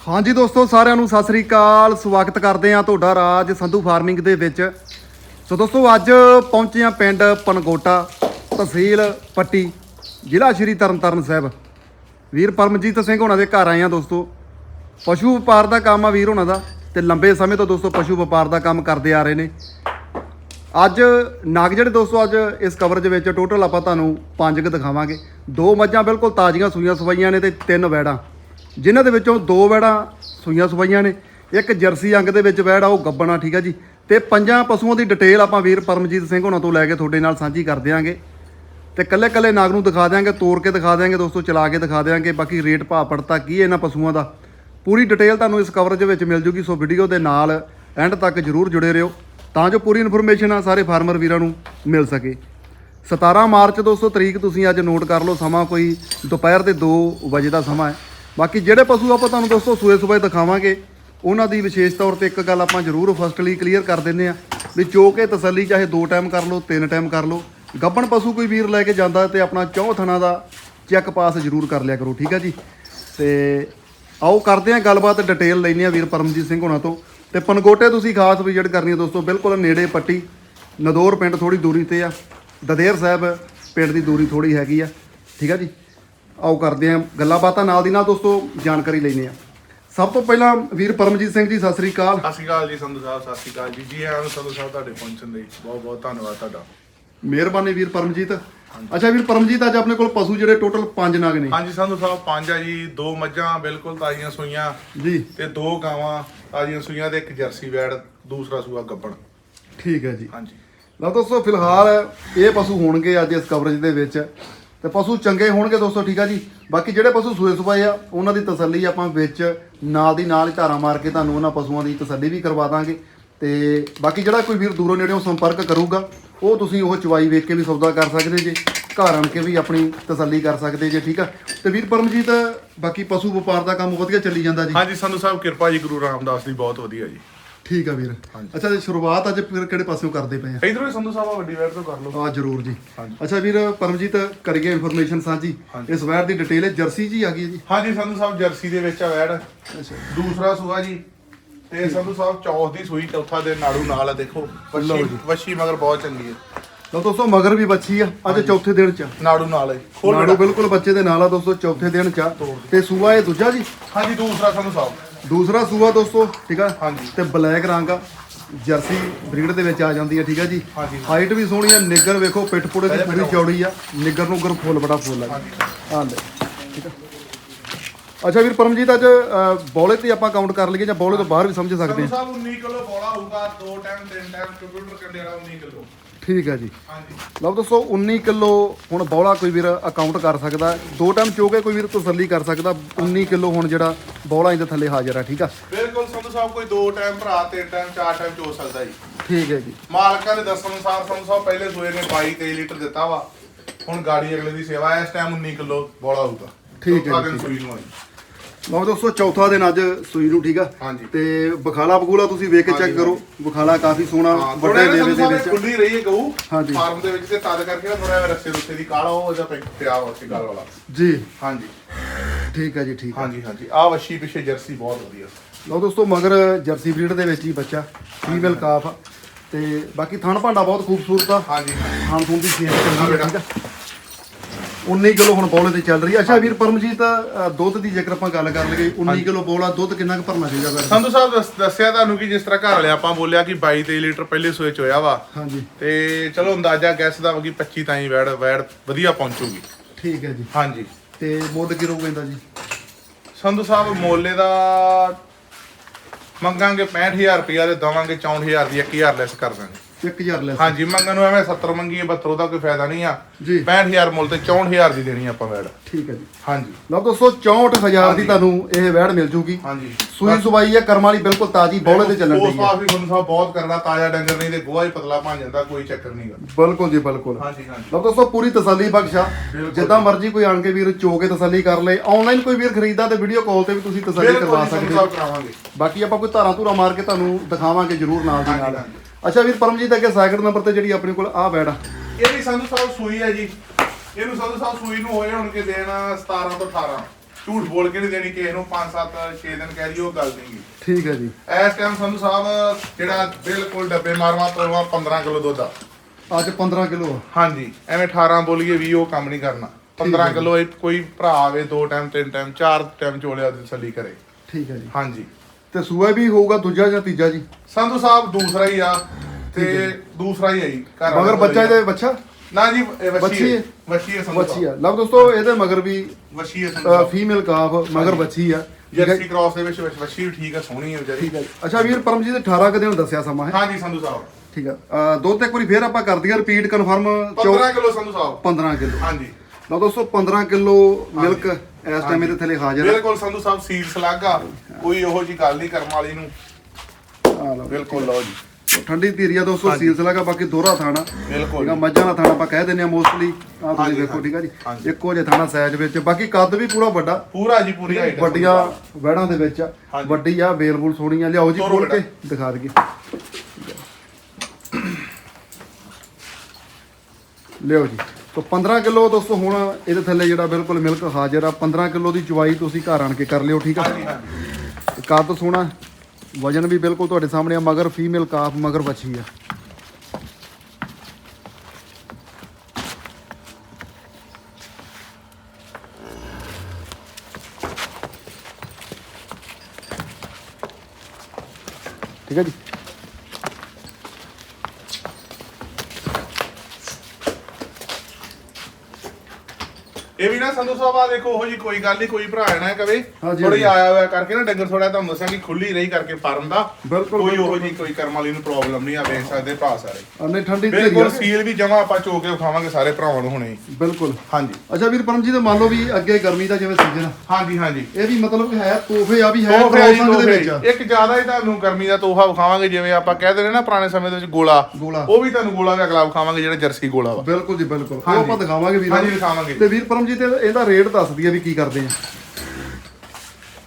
ਹਾਂਜੀ ਦੋਸਤੋ, ਸਾਰਿਆਂ ਨੂੰ ਸਤਿ ਸ੍ਰੀ ਅਕਾਲ। ਸਵਾਗਤ ਕਰਦੇ ਆ ਤੁਹਾਡਾ ਰਾਜ ਸੰਧੂ ਫਾਰਮਿੰਗ ਦੇ ਵਿੱਚ। ਸੋ ਦੋਸਤੋ, ਅੱਜ ਪਹੁੰਚੇ ਆ ਪਿੰਡ ਪਨਗੋਟਾ ਤਹਿਸੀਲ ਪੱਟੀ, ਜ਼ਿਲ੍ਹਾ ਸ਼੍ਰੀ ਤਰਨਤਾਰਨ ਸਾਹਿਬ। ਵੀਰ ਪਰਮਜੀਤ ਸਿੰਘ ਹੋਣਾ ਦੇ ਘਰ ਆਏ ਆ ਦੋਸਤੋ। ਪਸ਼ੂ ਵਪਾਰ ਦਾ ਕੰਮ ਆ ਵੀਰ ਹੋਣਾ ਦਾ, ਤੇ ਲੰਬੇ ਸਮੇਂ ਤੋਂ ਦੋਸਤੋ ਪਸ਼ੂ ਵਪਾਰ ਦਾ ਕੰਮ ਕਰਦੇ ਆ ਰਹੇ ਨੇ। ਅੱਜ ਨਗ ਜਿਹੜੇ ਦੋਸਤੋ, ਅੱਜ ਇਸ ਕਵਰੇਜ ਵਿੱਚ ਟੋਟਲ ਆਪਾਂ ਤੁਹਾਨੂੰ ਪੰਜ ਕੁ ਦਿਖਾਵਾਂਗੇ। ਦੋ ਮੱਝਾਂ ਬਿਲਕੁਲ ਤਾਜ਼ੀਆਂ ਸੂਈਆਂ ਸਵਾਈਆਂ ਨੇ ਤੇ ਤਿੰਨ ਵੈੜਾਂ ਜਿਨ੍ਹਾਂ ਦੇ ਵਿੱਚੋਂ ਦੋ ਵੈੜਾਂ ਸੂਈਆਂ ਸਵਾਈਆਂ ਨੇ, ਇੱਕ ਜਰਸੀ ਅੰਗ ਦੇ ਵਿੱਚ ਵੈੜ ਆ, ਉਹ ਗੱਬਣਾ, ਠੀਕ ਆ ਜੀ। ਤੇ ਪੰਜਾਂ ਪਸ਼ੂਆਂ ਦੀ ਡਿਟੇਲ ਆਪਾਂ ਵੀਰ ਪਰਮਜੀਤ ਸਿੰਘ ਹੋਣਾ ਤੋਂ ਲੈ ਕੇ ਤੁਹਾਡੇ ਨਾਲ ਸਾਂਝੀ ਕਰ ਦਿਆਂਗੇ। ਤੇ ਕੱਲੇ ਕੱਲੇ ਨਾਗ ਨੂੰ ਦਿਖਾ ਦਿਆਂਗੇ, ਤੋੜ ਕੇ ਦਿਖਾ ਦਿਆਂਗੇ, ਦੋਸਤੋ, ਚਲਾ ਕੇ ਦਿਖਾ ਦਿਆਂਗੇ, ਬਾਕੀ ਰੇਟ ਭਾਅ ਪੜਤਾ ਕੀ ਹੈ ਇਹਨਾਂ ਪਸ਼ੂਆਂ ਦਾ। ਪੂਰੀ ਡਿਟੇਲ ਤੁਹਾਨੂੰ ਇਸ ਕਵਰੇਜ ਵਿੱਚ ਮਿਲ ਜੂਗੀ, ਸੋ ਵੀਡੀਓ ਦੇ ਨਾਲ ਐਂਡ ਤੱਕ ਜਰੂਰ ਜੁੜੇ ਰਹੋ, ਤਾਂ ਜੋ ਪੂਰੀ ਇਨਫੋਰਮੇਸ਼ਨ ਆ ਸਾਰੇ ਫਾਰਮਰ ਵੀਰਾਂ ਨੂੰ ਮਿਲ ਸਕੇ। 17 ਮਾਰਚ ਦੋਸਤੋ, ਤਰੀਕ ਤੁਸੀਂ ਅੱਜ ਨੋਟ ਕਰ ਲਓ, ਸਮਾਂ ਕੋਈ ਦੁਪਹਿਰ ਦੇ 2 ਵਜੇ ਦਾ ਸਮਾਂ ਹੈ। ਬਾਕੀ ਜਿਹੜੇ ਪਸ਼ੂ ਆਪਾਂ ਤੁਹਾਨੂੰ ਦੋਸਤੋ ਸੂਏ ਸੂਏ ਦਿਖਾਵਾਂਗੇ, ਉਹਨਾਂ ਦੀ ਵਿਸ਼ੇਸ਼ ਤੌਰ ਤੇ ਇੱਕ ਗੱਲ ਆਪਾਂ ਜ਼ਰੂਰ ਫਸਟਲੀ ਕਲੀਅਰ ਕਰ ਦਿੰਨੇ ਆ ਵੀ ਚੋ ਕੇ ਤਸੱਲੀ ਚਾਹੇ ਦੋ ਟਾਈਮ ਕਰ ਲਓ, ਤਿੰਨ ਟਾਈਮ ਕਰ ਲਓ, ਗੱਬਣ ਪਸ਼ੂ ਕੋਈ ਵੀਰ ਲੈ ਕੇ ਜਾਂਦਾ ਤੇ ਆਪਣਾ ਚੌਂ ਥਣਾ ਦਾ ਚੈੱਕ ਪਾਸ ਜ਼ਰੂਰ ਕਰ ਲਿਆ ਕਰੋ, ਠੀਕ ਹੈ ਜੀ? ਤੇ ਆਓ ਕਰਦੇ ਹਾਂ ਗੱਲਬਾਤ ਡਿਟੇਲ ਲੈਣੀ ਆ ਵੀਰ ਪਰਮਜੀਤ ਸਿੰਘ ਹੋਣਾ ਤੋਂ। ਤੇ ਪਨਗੋਟੇ ਤੁਸੀਂ ਖਾਸ ਵਿਜ਼ਿਟ ਕਰਨੀ ਹੈ ਦੋਸਤੋ, ਬਿਲਕੁਲ ਨੇੜੇ ਪੱਟੀ, ਨਦੌਰ ਪਿੰਡ ਥੋੜੀ ਦੂਰੀ ਤੇ ਆ, ਦਦੇਰ ਸਾਹਿਬ ਪਿੰਡ ਦੀ ਦੂਰੀ ਥੋੜੀ ਹੈਗੀ ਆ, ਠੀਕ ਆ ਜੀ? ਆਓ ਕਰਦੇ ਹਾਂ ਗੱਲਾਂ ਬਾਤਾਂ ਨਾਲ ਦੀ ਨਾਲ ਦੋਸਤੋ ਜਾਣਕਾਰੀ ਲੈਣੀ ਆ ਸਭ ਤੋਂ ਪਹਿਲਾਂ ਵੀਰ ਪਰਮਜੀਤ ਸਿੰਘ ਜੀ ਸਤਿ ਸ੍ਰੀ ਅਕਾਲ। ਸਤਿ ਸ਼੍ਰੀ ਅਕਾਲ ਜੀ ਸੰਧੂ ਸਾਹਿਬ ਸਤਿ ਸ਼੍ਰੀ ਅਕਾਲ ਜੀ। ਜੀ ਆਇਆਂ ਨੂੰ ਸੰਧੂ ਸਾਹਿਬ ਤੁਹਾਡੇ ਪਹੁੰਚਣ ਲਈ ਬਹੁਤ ਬਹੁਤ ਧੰਨਵਾਦ ਤੁਹਾਡਾ। ਮਿਹਰਬਾਨੀ ਵੀਰ ਪਰਮਜੀਤ। ਅੱਛਾ ਵੀਰ ਪਰਮਜੀਤ ਅੱਜ ਆਪਣੇ ਕੋਲ ਪਸ਼ੂ ਜਿਹੜੇ ਟੋਟਲ 5 ਨਗ ਨੇ। ਹਾਂਜੀ ਸੰਧੂ ਸਾਹਿਬ ਪੰਜ ਆ ਜੀ। ਦੋ ਮੱਝਾਂ ਬਿਲਕੁਲ ਤਾਜ਼ੀਆਂ ਸੂਈਆਂ ਜੀ। ਤੇ ਦੋ ਗਾਵਾਂ ਤਾਜ਼ੀਆਂ ਸੂਈਆਂ ਤੇ ਇੱਕ ਜਰਸੀ ਵੈੜ ਦੂਸਰਾ ਸੂਆ ਗੱਬਣ। ਠੀਕ ਹੈ ਜੀ। ਹਾਂਜੀ। ਲਓ ਦੋਸਤੋ ਫਿਲਹਾਲ ਇਹ ਪਸ਼ੂ ਹੋਣਗੇ ਅੱਜ ਇਸ ਕਵਰੇਜ ਦੇ ਵਿੱਚ। ਤੇ ਪਸ਼ੂ ਚੰਗੇ ਹੋਣਗੇ ਦੋਸਤੋ, ਠੀਕ ਆ ਜੀ। ਬਾਕੀ ਜਿਹੜੇ ਪਸ਼ੂ ਸੂਏ ਸੁਪਾਏ ਆ, ਉਹਨਾਂ ਦੀ ਤਸੱਲੀ ਆਪਾਂ ਵਿੱਚ ਨਾਲ ਦੀ ਨਾਲ ਹੀ ਧਾਰਾ ਮਾਰ ਕੇ ਤੁਹਾਨੂੰ ਉਹਨਾਂ ਪਸ਼ੂਆਂ ਦੀ ਤਸੱਲੀ ਵੀ ਕਰਵਾ ਦਾਂਗੇ। ਤੇ ਬਾਕੀ ਜਿਹੜਾ ਕੋਈ ਵੀਰ ਦੂਰੋਂ ਨੇੜਿਓਂ ਸੰਪਰਕ ਕਰੂਗਾ, ਉਹ ਤੁਸੀਂ ਉਹ ਚਵਾਈ ਵੇਖ ਕੇ ਵੀ ਸੌਦਾ ਕਰ ਸਕਦੇ ਜੇ, ਘਰ ਆਣ ਕੇ ਵੀ ਆਪਣੀ ਤਸੱਲੀ ਕਰ ਸਕਦੇ ਜੇ, ਠੀਕ ਆ। ਤੇ ਵੀਰ ਪਰਮਜੀਤ, ਬਾਕੀ ਪਸ਼ੂ ਵਪਾਰ ਦਾ ਕੰਮ ਵਧੀਆ ਚੱਲੀ ਜਾਂਦਾ ਜੀ। ਹਾਂਜੀ ਸੰਧੂ ਸਾਹਿਬ ਕਿਰਪਾ ਜੀ, ਗੁਰੂ ਰਾਮਦਾਸ ਦੀ, ਬਹੁਤ ਵਧੀਆ ਜੀ। ਠੀਕ ਆ ਵੀਰ। ਅੱਛਾ ਤੇ ਸ਼ੁਰੂਆਤ ਅੱਜ ਫਿਰ ਕਿਹੜੇ ਪਾਸਿਓਂ ਕਰਦੇ ਪਏ ਆ? ਇਧਰੋਂ ਹੀ ਸੰਧੂ ਸਾਹਿਬ ਵੱਡੀ ਵੈੜ ਤੋਂ ਕਰ ਲਓ। ਆ ਜਰੂਰ ਜੀ। ਅੱਛਾ ਵੀਰ ਪਰਮਜੀਤ ਕਰੀਏ ਇਨਫੋਰਮੇਸ਼ਨ ਸਾਂਝੀ। ਇਸ ਵੈਰ ਦੀ ਡਿਟੇਲ ਹੈ ਜਰਸੀ ਜੀ ਆ ਗਈ ਹੈ ਜੀ? ਸੰਧੂ ਸਾਹਿਬ ਜਰਸੀ ਦੇ ਵਿੱਚ ਆ ਅੱਛਾ। ਦੂਸਰਾ ਸੂਆ ਜੀ। ਤੇ ਸੰਧੂ ਸਾਹਿਬ ਚੌਥ ਦੀ ਸੂਈ ਚੌਥਾ ਦੇ ਨਾੜੂ ਨਾਲ ਆ ਦੇਖੋ। ਵੱਛੀ ਜੀ। ਵੱਛੀ ਮਗਰ ਬਹੁਤ ਚੰਗੀ ਹੈ। ਲਓ ਦੋਸਤੋ ਮਗਰ ਵੀ ਬੱਚੀ ਆ। ਅੱਜ ਚੌਥੇ ਦਿਨ ਚ। ਨਾੜੂ ਨਾਲ ਹੈ। ਨਾੜੂ ਬਿਲਕੁਲ ਬੱਚੇ ਦੇ ਨਾਲ ਆ ਦੋਸਤੋ ਚੌਥੇ ਦਿਨ ਚ। ਤੇ ਸੂਆ ਇਹ ਦੂਜਾ ਜੀ? ਹਾਂਜੀ ਦੂਸਰਾ ਸੰਧੂ ਸਾਹਿਬ। ਦੂਸਰਾ ਸੂਆ ਦੋਸਤੋ ਠੀਕ ਆ? ਹਾਂਜੀ। ਤੇ ਬਲੈਕ ਰੰਗ ਆ। ਜਰਸੀ ਬਰੀਡ ਦੇ ਵਿੱਚ ਆ ਜਾਂਦੀ ਹੈ ਠੀਕ ਆ ਜੀ? ਹਾਂਜੀ। ਹਾਈਟ ਵੀ ਸੋਹਣੀ ਆ ਨਿੱਗਰ ਵੇਖੋ ਪਿੱਠ ਪੁੜੇ ਦੀ ਪੂਰੀ ਚੌੜੀ ਆ। ਨਿੱਗਰ ਨੂੰ ਗਰ ਫੁੱਲ ਬੜਾ ਫੁੱਲ ਆ। ਜੀ ਆ ਲੈ ਅੱਛਾ ਵੀਰ ਪਰਮਜੀਤ ਅੱਜ ਅ, ਬੌਲੇ ਤੇ ਆਪਾਂ ਕਾਊਂਟ ਕਰ ਲਈਏ ਜਾਂ ਬੌਲੇ ਤੋਂ ਬਾਹਰ ਵੀ ਸਮਝ ਸਕਦੇ ਹਾਂ? ਸਾਹਿਬ 19 ਕਿਲੋ ਬੋਲਾ ਹੋਊਗਾ ਦੋ ਟਾਈਮ ਤਿੰਨ ਟਾਈਮ ਕੰਪਿਊਟਰ ਕੰਡੇ ਵਾਲਾ 19 ਕਿਲੋ। ਠੀਕ ਹੈ ਜੀ। ਹਾਂਜੀ। ਲਓ ਦੋਸਤੋ 19 ਕਿਲੋ ਹੁਣ ਬੌਲਾ ਕੋਈ ਵੀਰ ਅਕਾਊਂਟ ਕਰ ਸਕਦਾ। ਦੋ ਟਾਈਮ ਚੋਕੇ ਕੋਈ ਵੀਰ ਤਸੱਲੀ ਕਰ ਸਕਦਾ। 19 ਕਿਲੋ ਹੁਣ ਜਿਹੜਾ ਬੌਲਾ ਇਹਦੇ ਥੱਲੇ ਹਾਜ਼ਰ ਆ ਠੀਕ ਆ? ਬਿਲਕੁਲ ਸੰਧੂ ਸਾਹਿਬ ਕੋਈ ਦੋ ਟਾਈਮ ਭਰਾ ਤਿੰਨ ਟਾਈਮ ਚਾਰ ਟਾਈਮ ਚੋ ਸਕਦਾ ਜੀ। ਠੀਕ ਹੈ ਜੀ। ਮਾਲਕਾਂ ਦੇ ਦੱਸਣ ਅਨੁਸਾਰ ਸੰਧੂ ਸਾਹਿਬ ਪਹਿਲੇ ਸੂਏ ਨੇ 22 23 ਲੀਟਰ ਦਿੱਤਾ ਵਾ। ਹੁਣ ਗਾੜੀ ਅਗਲੇ ਦੀ ਸੇਵਾ ਹੈ ਇਸ ਟਾਈਮ 19 ਕਿਲੋ ਬੋਲਾ ਹੋਊਗਾ। ਠੀਕ ਹੈ ਜੀ, ਸੂਈ ਨੂੰ ਲਓ ਦੋਸਤੋ ਚੌਥਾ ਦਿਨ ਅੱਜ ਸੂਈ ਨੂੰ ਠੀਕ ਆ? ਹਾਂਜੀ। ਤੇ ਬਖਾਲਾ ਬਗੂਲਾ ਤੁਸੀਂ ਵੇਖ ਕੇ ਚੈੱਕ ਕਰੋ। ਬਖਾਲਾ ਕਾਫੀ ਸੋਹਣਾ ਹਾਂ ਵੱਡੇ ਲੇਵੇ ਦੇ ਵਿੱਚ। ਖੁੱਲੀ ਰਹੀ ਹੈ ਗਊ। ਹਾਂਜੀ। ਫਾਰਮ ਦੇ ਵਿੱਚ ਤੇ ਤਦ ਕਰਕੇ ਨਾ ਥੋੜਾ ਰਸਤੇ ਰੁੱਤੇ ਦੀ ਕਾਲਾ ਉਹ ਜਾਂ ਪਿਆ ਵਾ ਉੱਥੇ ਗੱਲ ਵਾਲਾ। ਜੀ। ਹਾਂਜੀ। ਠੀਕ ਹੈ ਜੀ ਠੀਕ ਹੈ ਹਾਂਜੀ ਹਾਂਜੀ। ਆ ਵੱਛੀ ਪਿੱਛੇ ਜਰਸੀ ਬਹੁਤ ਵਧੀਆ। ਲਓ ਦੋਸਤੋ ਮਗਰ ਜਰਸੀ ਬਰੀਡ ਦੇ ਵਿੱਚ ਹੀ ਬੱਚਾ ਫੀਮੇਲ ਕਾਫ ਆ। ਤੇ ਬਾਕੀ ਥਣ ਭਾਂਡਾ ਬਹੁਤ ਖੂਬਸੂਰਤ ਆ। ਹਾਂਜੀ ਹਾਂਜੀ। ਖਾਣ ਖੂਨ ਦੀ ਸਿਹਤ ਚੰਗੀ ਹੈ ਠੀਕ ਆ? 19 ਕਿਲੋ ਹੁਣ ਬੌਲੇ ਤੇ ਚੱਲ ਰਹੀ ਹੈ। ਅੱਛਾ ਵੀਰ ਪਰਮਜੀਤ ਅ, ਦੁੱਧ ਦੀ ਜੇਕਰ ਆਪਾਂ ਗੱਲ ਕਰ ਲਈਏ 19 ਕਿਲੋ ਬੌਲਾ ਦੁੱਧ ਕਿੰਨਾ ਕੁ ਭਰਨਾ ਚਾਹੀਦਾ ਵੈਸੇ? ਸੰਧੂ ਸਾਹਿਬ ਦੱਸ- ਦੱਸਿਆ ਤੁਹਾਨੂੰ ਕਿ ਜਿਸ ਤਰ੍ਹਾਂ ਘਰ ਵਾਲੇ ਆਪਾਂ ਬੋਲਿਆ ਕਿ 22 23 ਲੀਟਰ ਪਹਿਲੇ ਸੂਏ ਚ ਹੋਇਆ ਵਾ। ਹਾਂਜੀ। ਤੇ ਚਲੋ ਅੰਦਾਜ਼ਾ ਗੈਸ ਦਾ ਕਿ 25 ਤਾਈਂ ਵੈੜ ਵੈੜ ਵਧੀਆ ਪਹੁੰਚੂਗੀ। ਠੀਕ ਹੈ ਜੀ। ਹਾਂਜੀ। ਤੇ ਮੁੱਲ ਕੀ ਰਹੂਗਾ ਇਹਦਾ ਜੀ? ਸੰਧੂ ਸਾਹਿਬ ਮੋਲੇ ਦਾ ਮੰਗਾਂਗੇ 65000 ਰੁਪਇਆ ਤੇ ਦਵਾਂਗੇ 64000 ਦੀ 1000 ਲੈਸ ਕਰ ਦਾਂਗੇ 1000 ਲੈ ਹਾਂਜੀ ਮੰਗਣ ਨੂੰ ਐਵੇਂ 70 ਮੰਗੀਏ 72 ਦਾ ਕੋਈ ਫਾਇਦਾ ਨਹੀਂ ਆ। ਜੀ। 65000 ਮੁੱਲ ਤੇ 64000 ਦੀ ਦੇਣੀ ਆਪਾਂ ਵੈੜ। ਠੀਕ ਹੈ ਜੀ। ਹਾਂਜੀ। ਲਓ ਦੋਸਤੋ 64000 ਦੀ ਤੁਹਾਨੂੰ ਇਹ ਵੈੜ ਮਿਲ ਜੂਗੀ। ਹਾਂਜੀ। ਸੂਈ ਸੁਬਾਈ ਹੈ ਕਰਮ ਵਾਲੀ ਬਿਲਕੁਲ ਤਾਜ਼ੀ ਬੌਲੇ ਤੇ ਚੱਲਣ ਦੀ ਹੈ। ਵਾਰ ਵੀ ਸੰਧੂ ਸਾਹਿਬ ਬਹੁਤ ਕਰਨਾ ਤਾਜ਼ਾ ਡੰਗਰ ਨਹੀਂ ਤੇ ਗੋਹਾ ਹੀ ਪਤਲਾ ਬਣ ਜਾਂਦਾ ਕੋਈ ਚੱਕਰ ਨਹੀਂਗਾ ਬਿਲਕੁਲ ਜੀ ਬਿਲਕੁਲ। ਹਾਂਜੀ ਹਾਂਜੀ। ਲਓ ਦੋਸਤੋ ਪੂਰੀ ਤਸੱਲੀ ਬਖਸ਼ਾ ਜਿੱਦਾਂ ਮਰਜ਼ੀ ਕੋਈ ਆਣ ਕੇ ਵੀਰ ਚੋ ਕੇ ਤਸੱਲੀ ਕਰ ਲੇ। ਆਨਲਾਈਨ ਕੋਈ ਵੀਰ ਖਰੀਦਦਾ ਤੇ ਵੀਡੀਓ ਕਾਲ ਤੇ ਵੀ ਤੁਸੀਂ ਤਸੱਲੀ ਕਰਵਾ ਸਕਦੇ ਹੋ। ਬਾਕੀ ਆਪਾਂ ਕੋਈ ਧਾਰਾਂ ਧੂਰਾ ਮਾਰ ਕੇ ਤੁਹਾਨੂੰ ਦਿਖਾਵਾਂਗੇ ਜਰੂਰ ਨਾਲ ਦੀ ਨਾਲ। ਅੱਛਾ ਵੀਰ ਪਰਮਜੀਤ ਅੱਗੇ ਸਾਈਕਲ ਨੰਬਰ ਤੇ ਜਿਹੜੀ ਆਪਣੇ ਕੋਲ ਆ ਬੈੜ ਆ। ਇਹ ਵੀ ਸੰਧੂ ਸਾਹਿਬ ਸੂਈ ਹੈ ਜੀ। ਇਹਨੂੰ ਸੰਧੂ ਸਾਹਿਬ ਸੂਈ ਨੂੰ ਹੋਏ ਹੁਣ ਕੇ ਦੇਣਾ 17 ਤੋਂ 18 ਝੂਠ ਬੋਲ ਕੇ ਨਹੀਂ ਦੇਣੀ ਕਿਸੇ ਨੂੰ 5 7 6 ਦਿਨ ਕਹਿ ਰਹੀ ਉਹ ਗੱਲ ਨਹੀਂਗੀ ਠੀਕ ਹੈ ਜੀ। ਇਸ ਟਾਈਮ ਸੰਧੂ ਸਾਹਿਬ ਜਿਹੜਾ ਬਿਲਕੁਲ ਡੱਬੇ ਮਾਰਵਾ ਤੋਲਵਾ 15 ਕਿਲੋ ਦੁੱਧ ਆ। ਅੱਜ 15 ਕਿਲੋ ਹਾਂਜੀ ਐਵੇਂ 18 ਬੋਲੀਏ ਵੀ ਉਹ ਕੰਮ ਨਹੀਂ ਕਰਨਾ। 15 ਕਿਲੋ ਕੋਈ ਭਰਾ ਆਵੇ ਦੋ ਟਾਈਮ ਤਿੰਨ ਟਾਈਮ ਚਾਰ ਟਾਈਮ ਚੋਲਿਆ ਦੀ ਤਸੱਲੀ ਕਰੇ। ਠੀਕ ਹੈ ਜੀ। ਹਾਂਜੀ। ਤੇ ਸੂਆ ਵੀ ਹੋਊਗਾ ਦੂਜਾ ਜਾਂ ਤੀਜਾ ਜੀ? ਸੰਧੂ ਸਾਹਿਬ ਦੂਸਰਾ ਹੀ ਆ ਤੇ ਦੂਸਰਾ ਹੀ ਆ ਜੀ ਘਰ ਮਗਰ ਬੱਚਾ ਹੀ ਆ। ਇਹਦੇ ਬੱਚਾ? ਨਾ ਜੀ ਇਹ ਵੱਛੀ ਵੱਛੀ ਹੈ? ਹੈ ਵੱਛੀ ਹੈ ਸੰਧੂ ਬੱਚੀ ਆ ਲਓ ਦੋਸਤੋ ਇਹਦੇ ਮਗਰ ਵੀ ਵੱਛੀ ਹੈ ਸੰਧੂ ਸਾਹਿਬ। ਫੀਮੇਲ ਕਾਫ ਮਗਰ ਬੱਚੀ ਆ। ਠੀਕ ਹੈ ਜਰਸੀ ਕ੍ਰਾਸ ਦੇ ਵਿੱਚ ਵੱਛੀ ਵੀ ਠੀਕ ਹੈ ਸੋਹਣੀ ਹੈ ਵਿਚਾਰੀ। ਠੀਕ ਹੈ ਜੀ। ਅੱਛਾ ਵੀਰ ਪਰਮਜੀਤ 18 ਕਦੇ ਨੂੰ ਦੱਸਿਆ ਸਮਾਂ ਹੈ। ਹਾਂਜੀ ਸੰਧੂ ਸਾਹਿਬ। ਠੀਕ ਆ। ਅ, ਦੋ ਤੇ ਇੱਕ ਵਾਰੀ ਫੇਰ ਆਪਾਂ ਕਰ ਦਈਏ repeat confirm 15 kilo Sandhu Sahib. 15 kilo. ਹਾਂਜੀ। ਲਓ ਦੋਸਤੋ 15 ਕਿਲੋ ਮਿਲਕ ਇਸ ਟਾਈਮ ਇਹਦੇ ਥੱਲੇ ਹਾਜ਼ਰ ਹੈ। ਬਿਲਕੁਲ ਸੰਧੂ ਸਾਹਿਬ ਸੀਲ ਸਲਾਗਾ ਕੋਈ ਉਹੋ ਜੀ ਗੱਲ ਨਹੀਂ ਕਰਮ ਵਾਲੀ ਨੂੰ। ਆ ਲਓ। ਬਿਲਕੁਲ ਲਓ ਜੀ। ਠੰਡੀ ਧੀਰੀਆ ਦੋਸਤੋ ਸੀਲਸ ਲਗਾ ਬਾਕੀ ਦੋਹਰਾ ਥਾਣਾ। ਬਿਲਕੁਲ। ਠੀਕ ਆ ਮੱਝਾਂ ਦਾ ਥਾਣਾ ਆਪਾਂ ਕਹਿ ਦਿੰਦੇ ਆ ਮੋਸਟਲੀ ਆ ਤੁਸੀਂ ਵੇਖੋ ਠੀਕ ਆ ਜੀ। ਇੱਕੋ ਜਿਹਾ ਥਾਣਾ ਸਾਈਜ਼ ਵਿੱਚ। ਬਾਕੀ ਕੱਦ ਵੀ ਪੂਰਾ ਵੱਡਾ। ਪੂਰਾ ਜੀ ਪੂਰੀ ਹਾਈਟ ਵੱਡੀਆਂ ਵਹਿੜਾਂ ਦੇ ਵਿੱਚ। ਵੱਡੀ ਆ ਵੇਲਬੁਲ ਸੋਹਣੀ ਆ। ਲਿਆਓ ਜੀ ਖੋਲ ਕੇ। ਦਿਖਾ ਦਈਏ। ਲਿਓ ਜੀ। ਤੋਂ 15 ਕਿਲੋ ਦੋਸਤੋ ਹੁਣ ਇਹਦੇ ਥੱਲੇ ਜਿਹੜਾ ਬਿਲਕੁਲ ਮਿਲਕ ਹਾਜ਼ਰ ਆ 15 ਕਿਲੋ ਦੀ ਚੁਵਾਈ ਤੁਸੀਂ ਘਰ ਆਣ ਕੇ ਕਰ ਲਿਓ ਠੀਕ ਆ? ਕੱਦ ਸੋਹਣਾ ਵਜਨ ਵੀ ਬਿਲਕੁਲ ਤੁਹਾਡੇ ਸਾਹਮਣੇ ਆ ਮਗਰ ਫੀਮੇਲ ਕਾਫ ਮਗਰ ਬੱਚੀ ਆ। ਠੀਕ ਹੈ ਜੀ? ਨਾ ਸੰਧੂ ਸਾਹਿਬ ਆ ਦੇਖੋ ਉਹੋ ਜੀ ਕੋਈ ਗੱਲ ਨਹੀਂ ਕੋਈ ਭਰਾ ਨਾ ਕਵੇ ਹਾਂਜੀ, ਥੋੜੀ। ਆਇਆ ਹੋਇਆ ਕਰਕੇ ਨਾ ਡੰਗਰ ਥੋੜਾ ਤੁਹਾਨੂੰ ਦੱਸਾਂ ਕਿ ਖੁੱਲੀ ਰਹੀ ਕਰਕੇ ਫਾਰਮ ਦਾ ਬਿਲਕੁਲ, ਕੋਈ। ਉਹੋ ਜੀ ਕੋਈ ਕਰਮ ਵਾਲੀ ਨੂੰ ਪ੍ਰੋਬਲਮ ਨਹੀਂ ਆ ਵੇਖ ਸਕਦੇ ਭਰਾ ਸਾਰੇ ਅਨੇ ਠੰਡੀ ਧੀਰੀ ਬਿਲਕੁਲ। ਸੀਲ ਵੀ ਜਮਾ ਆਪਾਂ ਚੋ ਕੇ ਵਿਖਾਵਾਂਗੇ ਸਾਰੇ ਭਰਾਵਾਂ ਨੂੰ ਹੁਣੇ ਹੀ। ਬਿਲਕੁਲ ਹਾਂਜੀ ਅੱਛਾ ਵੀਰ ਪਰਮਜੀਤ ਮੰਨ ਲਓ ਵੀ ਅੱਗੇ ਗਰਮੀ ਦਾ ਜਿਵੇਂ ਸੀਜ਼ਨ ਹਾਂਜੀ ਹਾਂਜੀ ਇਹ ਵੀ ਮਤਲਬ ਹੈ ਤੋਹਫੇ ਆ ਵੀ ਹੈ ਤੋਹਫੇ ਆ ਜੀ, crossing ਦੇ ਤੋਹਫੇ। ਵਿੱਚ। ਇੱਕ ਜ਼ਿਆਦਾ ਹੀ ਤੁਹਾਨੂੰ ਗਰਮੀ ਦਾ ਤੋਹਫਾ ਵਿਖਾਵਾਂਗੇ ਜਿਵੇਂ ਆਪਾਂ ਕਹਿੰਦੇ ਨੇ ਨਾ ਪੁਰਾਣੇ ਸਮੇਂ ਦੇ ਵਿੱਚ ਗੋਲਾ ਗੋਲਾ। ਉਹ ਵੀ ਤੁਹਾਨੂੰ ਗੋਲਾ ਵੀ ਅਗਲਾ ਵਿਖਾਵਾਂਗੇ ਜਿਹੜਾ ਜਰਸੀ ਗੋਲਾ ਵਾ ਬਿਲਕੁਲ ਜੀ ਬਿਲਕੁਲ ਉਹ ਹਾਂਜੀ। ਆਪਾਂ ਦਿਖਾਵਾਂਗੇ ਵੀਰ ਹਾਂਜੀ, ਦਿਖਾਵਾਂਗੇ। ਤੇ ਵੀਰ ਪਰਮਜੀਤ ਇਹ- ਇਹਦਾ ਰੇਟ ਦੱਸ ਦਈਏ ਵੀ ਕੀ ਕਰਦੇ ਆ।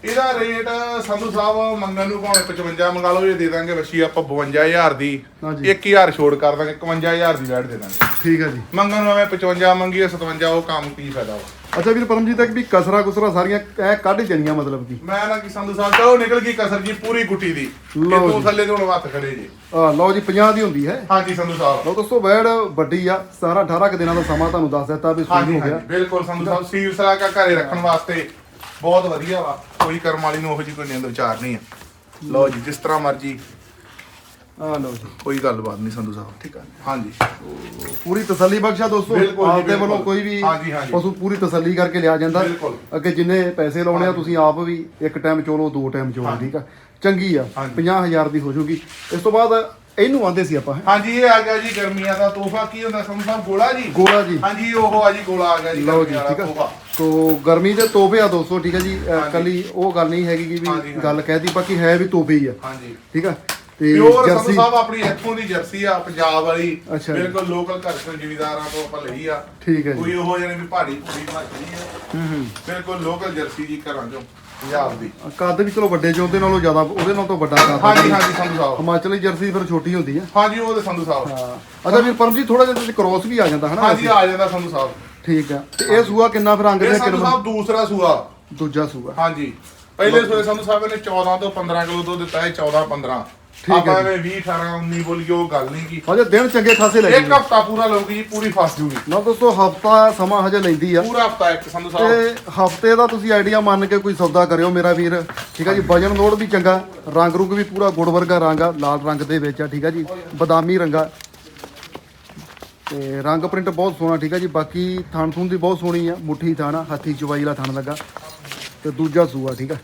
ਇਹਦਾ ਰੇਟ ਸੰਧੂ ਸਾਹਿਬ ਮੰਗਣ ਨੂੰ ਭਾਵੇਂ 55 ਮੰਗਾ ਲਓ ਇਹ ਦੇ ਦਾਂਗੇ ਵਸ਼ੀ ਆਪਾਂ 52000 ਦੀ। ਹਾਂਜੀ। 1000 ਛੋੜ ਕਰ ਦਾਂਗੇ 51000 ਦੀ ਵੈਟ ਦੇ ਦਾਂਗੇ। ਠੀਕ ਹੈ ਜੀ। ਮੰਗਣ ਨੂੰ ਐਵੇਂ 55 ਮੰਗੀਏ 57 ਉਹ ਕੰਮ ਕੀ ਫਾਇਦਾ ਵਾ। ਅੱਛਾ ਵੀਰ ਪਰਮਜੀਤ ਇੱਕ ਵੀ ਕਸਰਾ ਕੁਸਰਾ ਸਾਰੀਆਂ ਐ ਕੱਢ ਜਣੀਆਂ ਮਤਲਬ ਕੀ। ਮੈਂ ਨਾ ਕਿ ਸੰਧੂ ਸਾਹਿਬ ਚਲੋ ਨਿਕਲ ਗਈ ਕਸਰ ਜੀ ਪੂਰੀ ਗੁੱਟੀ ਦੀ। ਲਓ ਇਹ ਤੋਂ ਜੀ। ਥੱਲੇ ਤੋਂ ਹੁਣ ਹੱਥ ਖੜੇ ਜੀ। ਆ ਲਓ ਜੀ 50 ਦੀ ਹੁੰਦੀ ਹੈ। ਹਾਂਜੀ ਸੰਧੂ ਸਾਹਿਬ। ਲਓ ਦੋਸਤੋ ਵੈੜ ਵੱਡੀ ਆ 17 18 ਕੁ ਦਿਨਾਂ ਦਾ ਸਮਾਂ ਤੁਹਾਨੂੰ ਦੱਸ ਦਿੱਤਾ ਵੀ ਸ਼ੁਰੂ ਹਾਂਜੀ ਹੋ ਗਿਆ। ਹਾਂਜੀ ਬਿਲਕੁਲ ਸੰਧੂ ਸਾਹਿਬ ਸੀਲ ਸਲਾਕਾ ਘਰੇ ਰੱਖਣ ਵਾਸਤੇ ਬਹੁਤ ਵਧੀਆ ਵਾ। ਕੋਈ ਕਰਮ ਵਾਲੀ ਨੂੰ ਉਹੋ ਜੀ ਕੋਈ ਨਿੰਦ ਵਿਚਾਰ ਨਹੀਂ ਆ। ਲਓ ਜੀ ਜਿਸ ਤਰ੍ਹਾਂ ਮਰਜ਼ੀ। ਆ ਲਓ ਜੀ। ਕੋਈ ਗੱਲਬਾਤ ਨਹੀਂ ਸੰਧੂ ਸਾਹਿਬ ਠੀਕ ਆ ਹਾਂਜੀ। ਪੂਰੀ ਤਸੱਲੀ ਬਖਸ਼ਾ ਦੋਸਤੋ। ਬਿਲਕੁਲ ਜੀ, ਆਪਦੇ ਵੱਲੋਂ ਬਿਲਕੁਲ। ਕੋਈ ਵੀ ਹਾਂਜੀ, ਹਾਂਜੀ। ਪਸ਼ੂ ਪੂਰੀ ਤਸੱਲੀ ਕਰਕੇ ਲਿਆ ਜਾਂਦਾ। ਬਿਲਕੁਲ। ਅੱਗੇ ਜਿੰਨੇ ਪੈਸੇ ਲਾਉਣੇ ਆ ਤੁਸੀਂ ਆਪ ਵੀ ਇੱਕ ਟਾਈਮ ਚੋਲੋ ਦੋ ਟਾਈਮ ਚੋਲੋ ਠੀਕ ਆ। ਚੰਗੀ ਆ ਹਾਂਜੀ। 50000 ਦੀ ਹੋ ਜਾਊਗੀ ਇਸ ਤੋਂ ਬਾਅਦ ਇਹਨੂੰ ਆਂਦੇ ਸੀ ਆਪਾਂ ਹੈਂ। ਹਾਂਜੀ ਇਹ ਆ ਗਿਆ ਜੀ ਗਰਮੀਆਂ ਦਾ ਤੋਹਫਾ। ਕੀ ਹੁੰਦਾ ਸੰਧੂ ਸਾਹਿਬ ਗੋਲਾ ਜੀ? ਗੋਲਾ ਜੀ। ਹਾਂਜੀ ਉਹ ਆ ਜੀ ਗੋਲਾ ਆ ਗਿਆ ਜੀ ਲਓ ਜੀ ਗਰਮੀਆਂ ਠੀਕ ਆ। ਤੋਹਫਾ। ਤੋ ਗਰਮੀ ਦੇ ਤੋਹਫੇ ਆ ਦੋਸਤੋ ਠੀਕ ਆ ਜੀ। ਕੱਲੀ ਉਹ ਗੱਲ ਨਹੀਂ ਹੈਗੀ ਵੀ। ਗੱਲ ਕਹਿਦੀ ਬਾਕੀ ਹੈ ਵੀ ਤੋਹਫੇ ਹੀ ਆ। ਹਾਂਜੀ। ਠੀਕ ਆ? ਤੇ ਜਰਸੀ ਸਾਹਿਬ ਆਪਣੀ ਇੱਥੋਂ ਦੀ ਜਰਸੀ ਆ ਪੰਜਾਬ ਵਾਲੀ। ਜੀ। ਬਿਲਕੁਲ ਲੋਕਲ ਘਰ ਤੋਂ ਜ਼ਿਮੀਦਾਰਾਂ ਤੋਂ ਆਪਾਂ ਲਈ ਆ। ਠੀਕ ਹੈ ਜੀ। ਕੋਈ ਉਹ ਜਿਹਨੇ ਵੀ ਪਹਾੜੀ ਪੂਰੀ ਮਾਚੀ ਆ ਹੂੰ। ਹੂੰ ਬਿਲਕੁਲ ਲੋਕਲ ਜਰਸੀ ਜੀ ਘਰਾਂ ਚੋਂ ਪੰਜਾਬ ਦੀ। ਕੱਦ ਵੀ ਚਲੋ ਵੱਡੇ ਉਹਦੇ ਨਾਲੋਂ ਜ਼ਿਆਦਾ ਉਹਦੇ ਨਾਲੋਂ ਤੋਂ ਵੱਡਾ ਕੱਦ ਹਾਂਜੀ ਜੀ। ਹਾਂਜੀ ਸੰਧੂ ਸਾਹਿਬ। ਹਿਮਾਚਲੀ ਜਰਸੀ ਫਿਰ ਛੋਟੀ ਹੁੰਦੀ ਆ। ਹਾਂਜੀ ਉਹ ਤੇ ਸੰਧੂ ਸਾਹਿਬ। ਹਾਂ। ਅੱਛਾ ਵੀਰ ਪਰਮਜੀਤ ਥੋੜਾ ਜਿਹਾ ਤੇ ਕ੍ਰੋਸ ਵੀ ਆ ਜਾਂਦਾ ਹਨਾ? ਹਾਂਜੀ ਆ ਜਾਂਦਾ ਸੰਧੂ ਸਾਹਿਬ। ਠੀਕ ਆ। ਤੇ ਇਹ ਸੂਆ ਕਿੰਨਾ ਫਿਰ ਅੰਗ ਇਹ ਦੇ ਸੰਧੂ ਕਿਲੋ ਸਾਹਿਬ ਦੂਸਰਾ ਸੂਆ। ਦੂਜਾ ਸੂਆ। ਹਾਂਜੀ। ਪਹਿਲੇ ਸੂਏ ਸੰਧੂ ਸਾਹਿਬ ਨੇ 14 ਤੋਂ 15 ਕਿਲੋ ਦੁੱਧ ਦਿੱਤਾ ਹੈ 14 15 ਠੀਕ ਹੈ ਆਪਾਂ ਜੀ। ਐਵੇਂ 20 18 19 ਬੋਲੀ ਉਹ ਗੱਲ ਨਹੀਂ ਕੀ। ਹਜੇ ਦਿਨ ਚੰਗੇ ਖਾਸੇ ਇੱਕ ਲੱਗੇ ਹਫਤਾ ਪੂਰਾ ਲਊਗੀ ਜੀ ਪੂਰੀ ਫਸ ਜੂਗੀ। ਨਾ ਦੋਸਤੋ ਹਫਤਾ ਸਮਾਂ ਹਜੇ ਲੈਂਦੀ ਆ। ਪੂਰਾ ਹਫਤਾ ਇੱਕ ਸੰਧੂ ਸਾਹਿਬ ਤੇ ਹਫ਼ਤੇ ਦਾ ਤੁਸੀਂ ਆਈਡੀਆ ਮੰਨ ਕੇ ਕੋਈ ਸੌਦਾ ਕਰਿਓ ਮੇਰਾ ਵੀਰ। ਠੀਕ ਆ ਜੀ ਵਜਨ ਲੋਡ ਵੀ ਚੰਗਾ ਰੰਗ ਰੁੰਗ ਵੀ ਪੂਰਾ ਗੁੜ ਵਰਗਾ ਰੰਗ ਆ ਲਾਲ ਰੰਗ ਦੇ ਵਿੱਚ ਆ ਠੀਕ ਆ ਜੀ ਬਦਾਮੀ ਰੰਗਾ ਤੇ ਰੰਗ ਪ੍ਰਿੰਟ ਬਹੁਤ ਸੋਹਣਾ ਠੀਕ ਆ ਜੀ? ਬਾਕੀ ਥਣ ਥੁਣ ਦੀ ਬਹੁਤ ਸੋਹਣੀ ਆ ਮੁੱਠੀ ਥਣ ਆ ਹੱਥੀ ਚਵਾਈ ਵਾਲਾ ਥਣ ਲੱਗਾ। ਤੇ ਦੂਜਾ ਸੂਆ ਠੀਕ ਆ?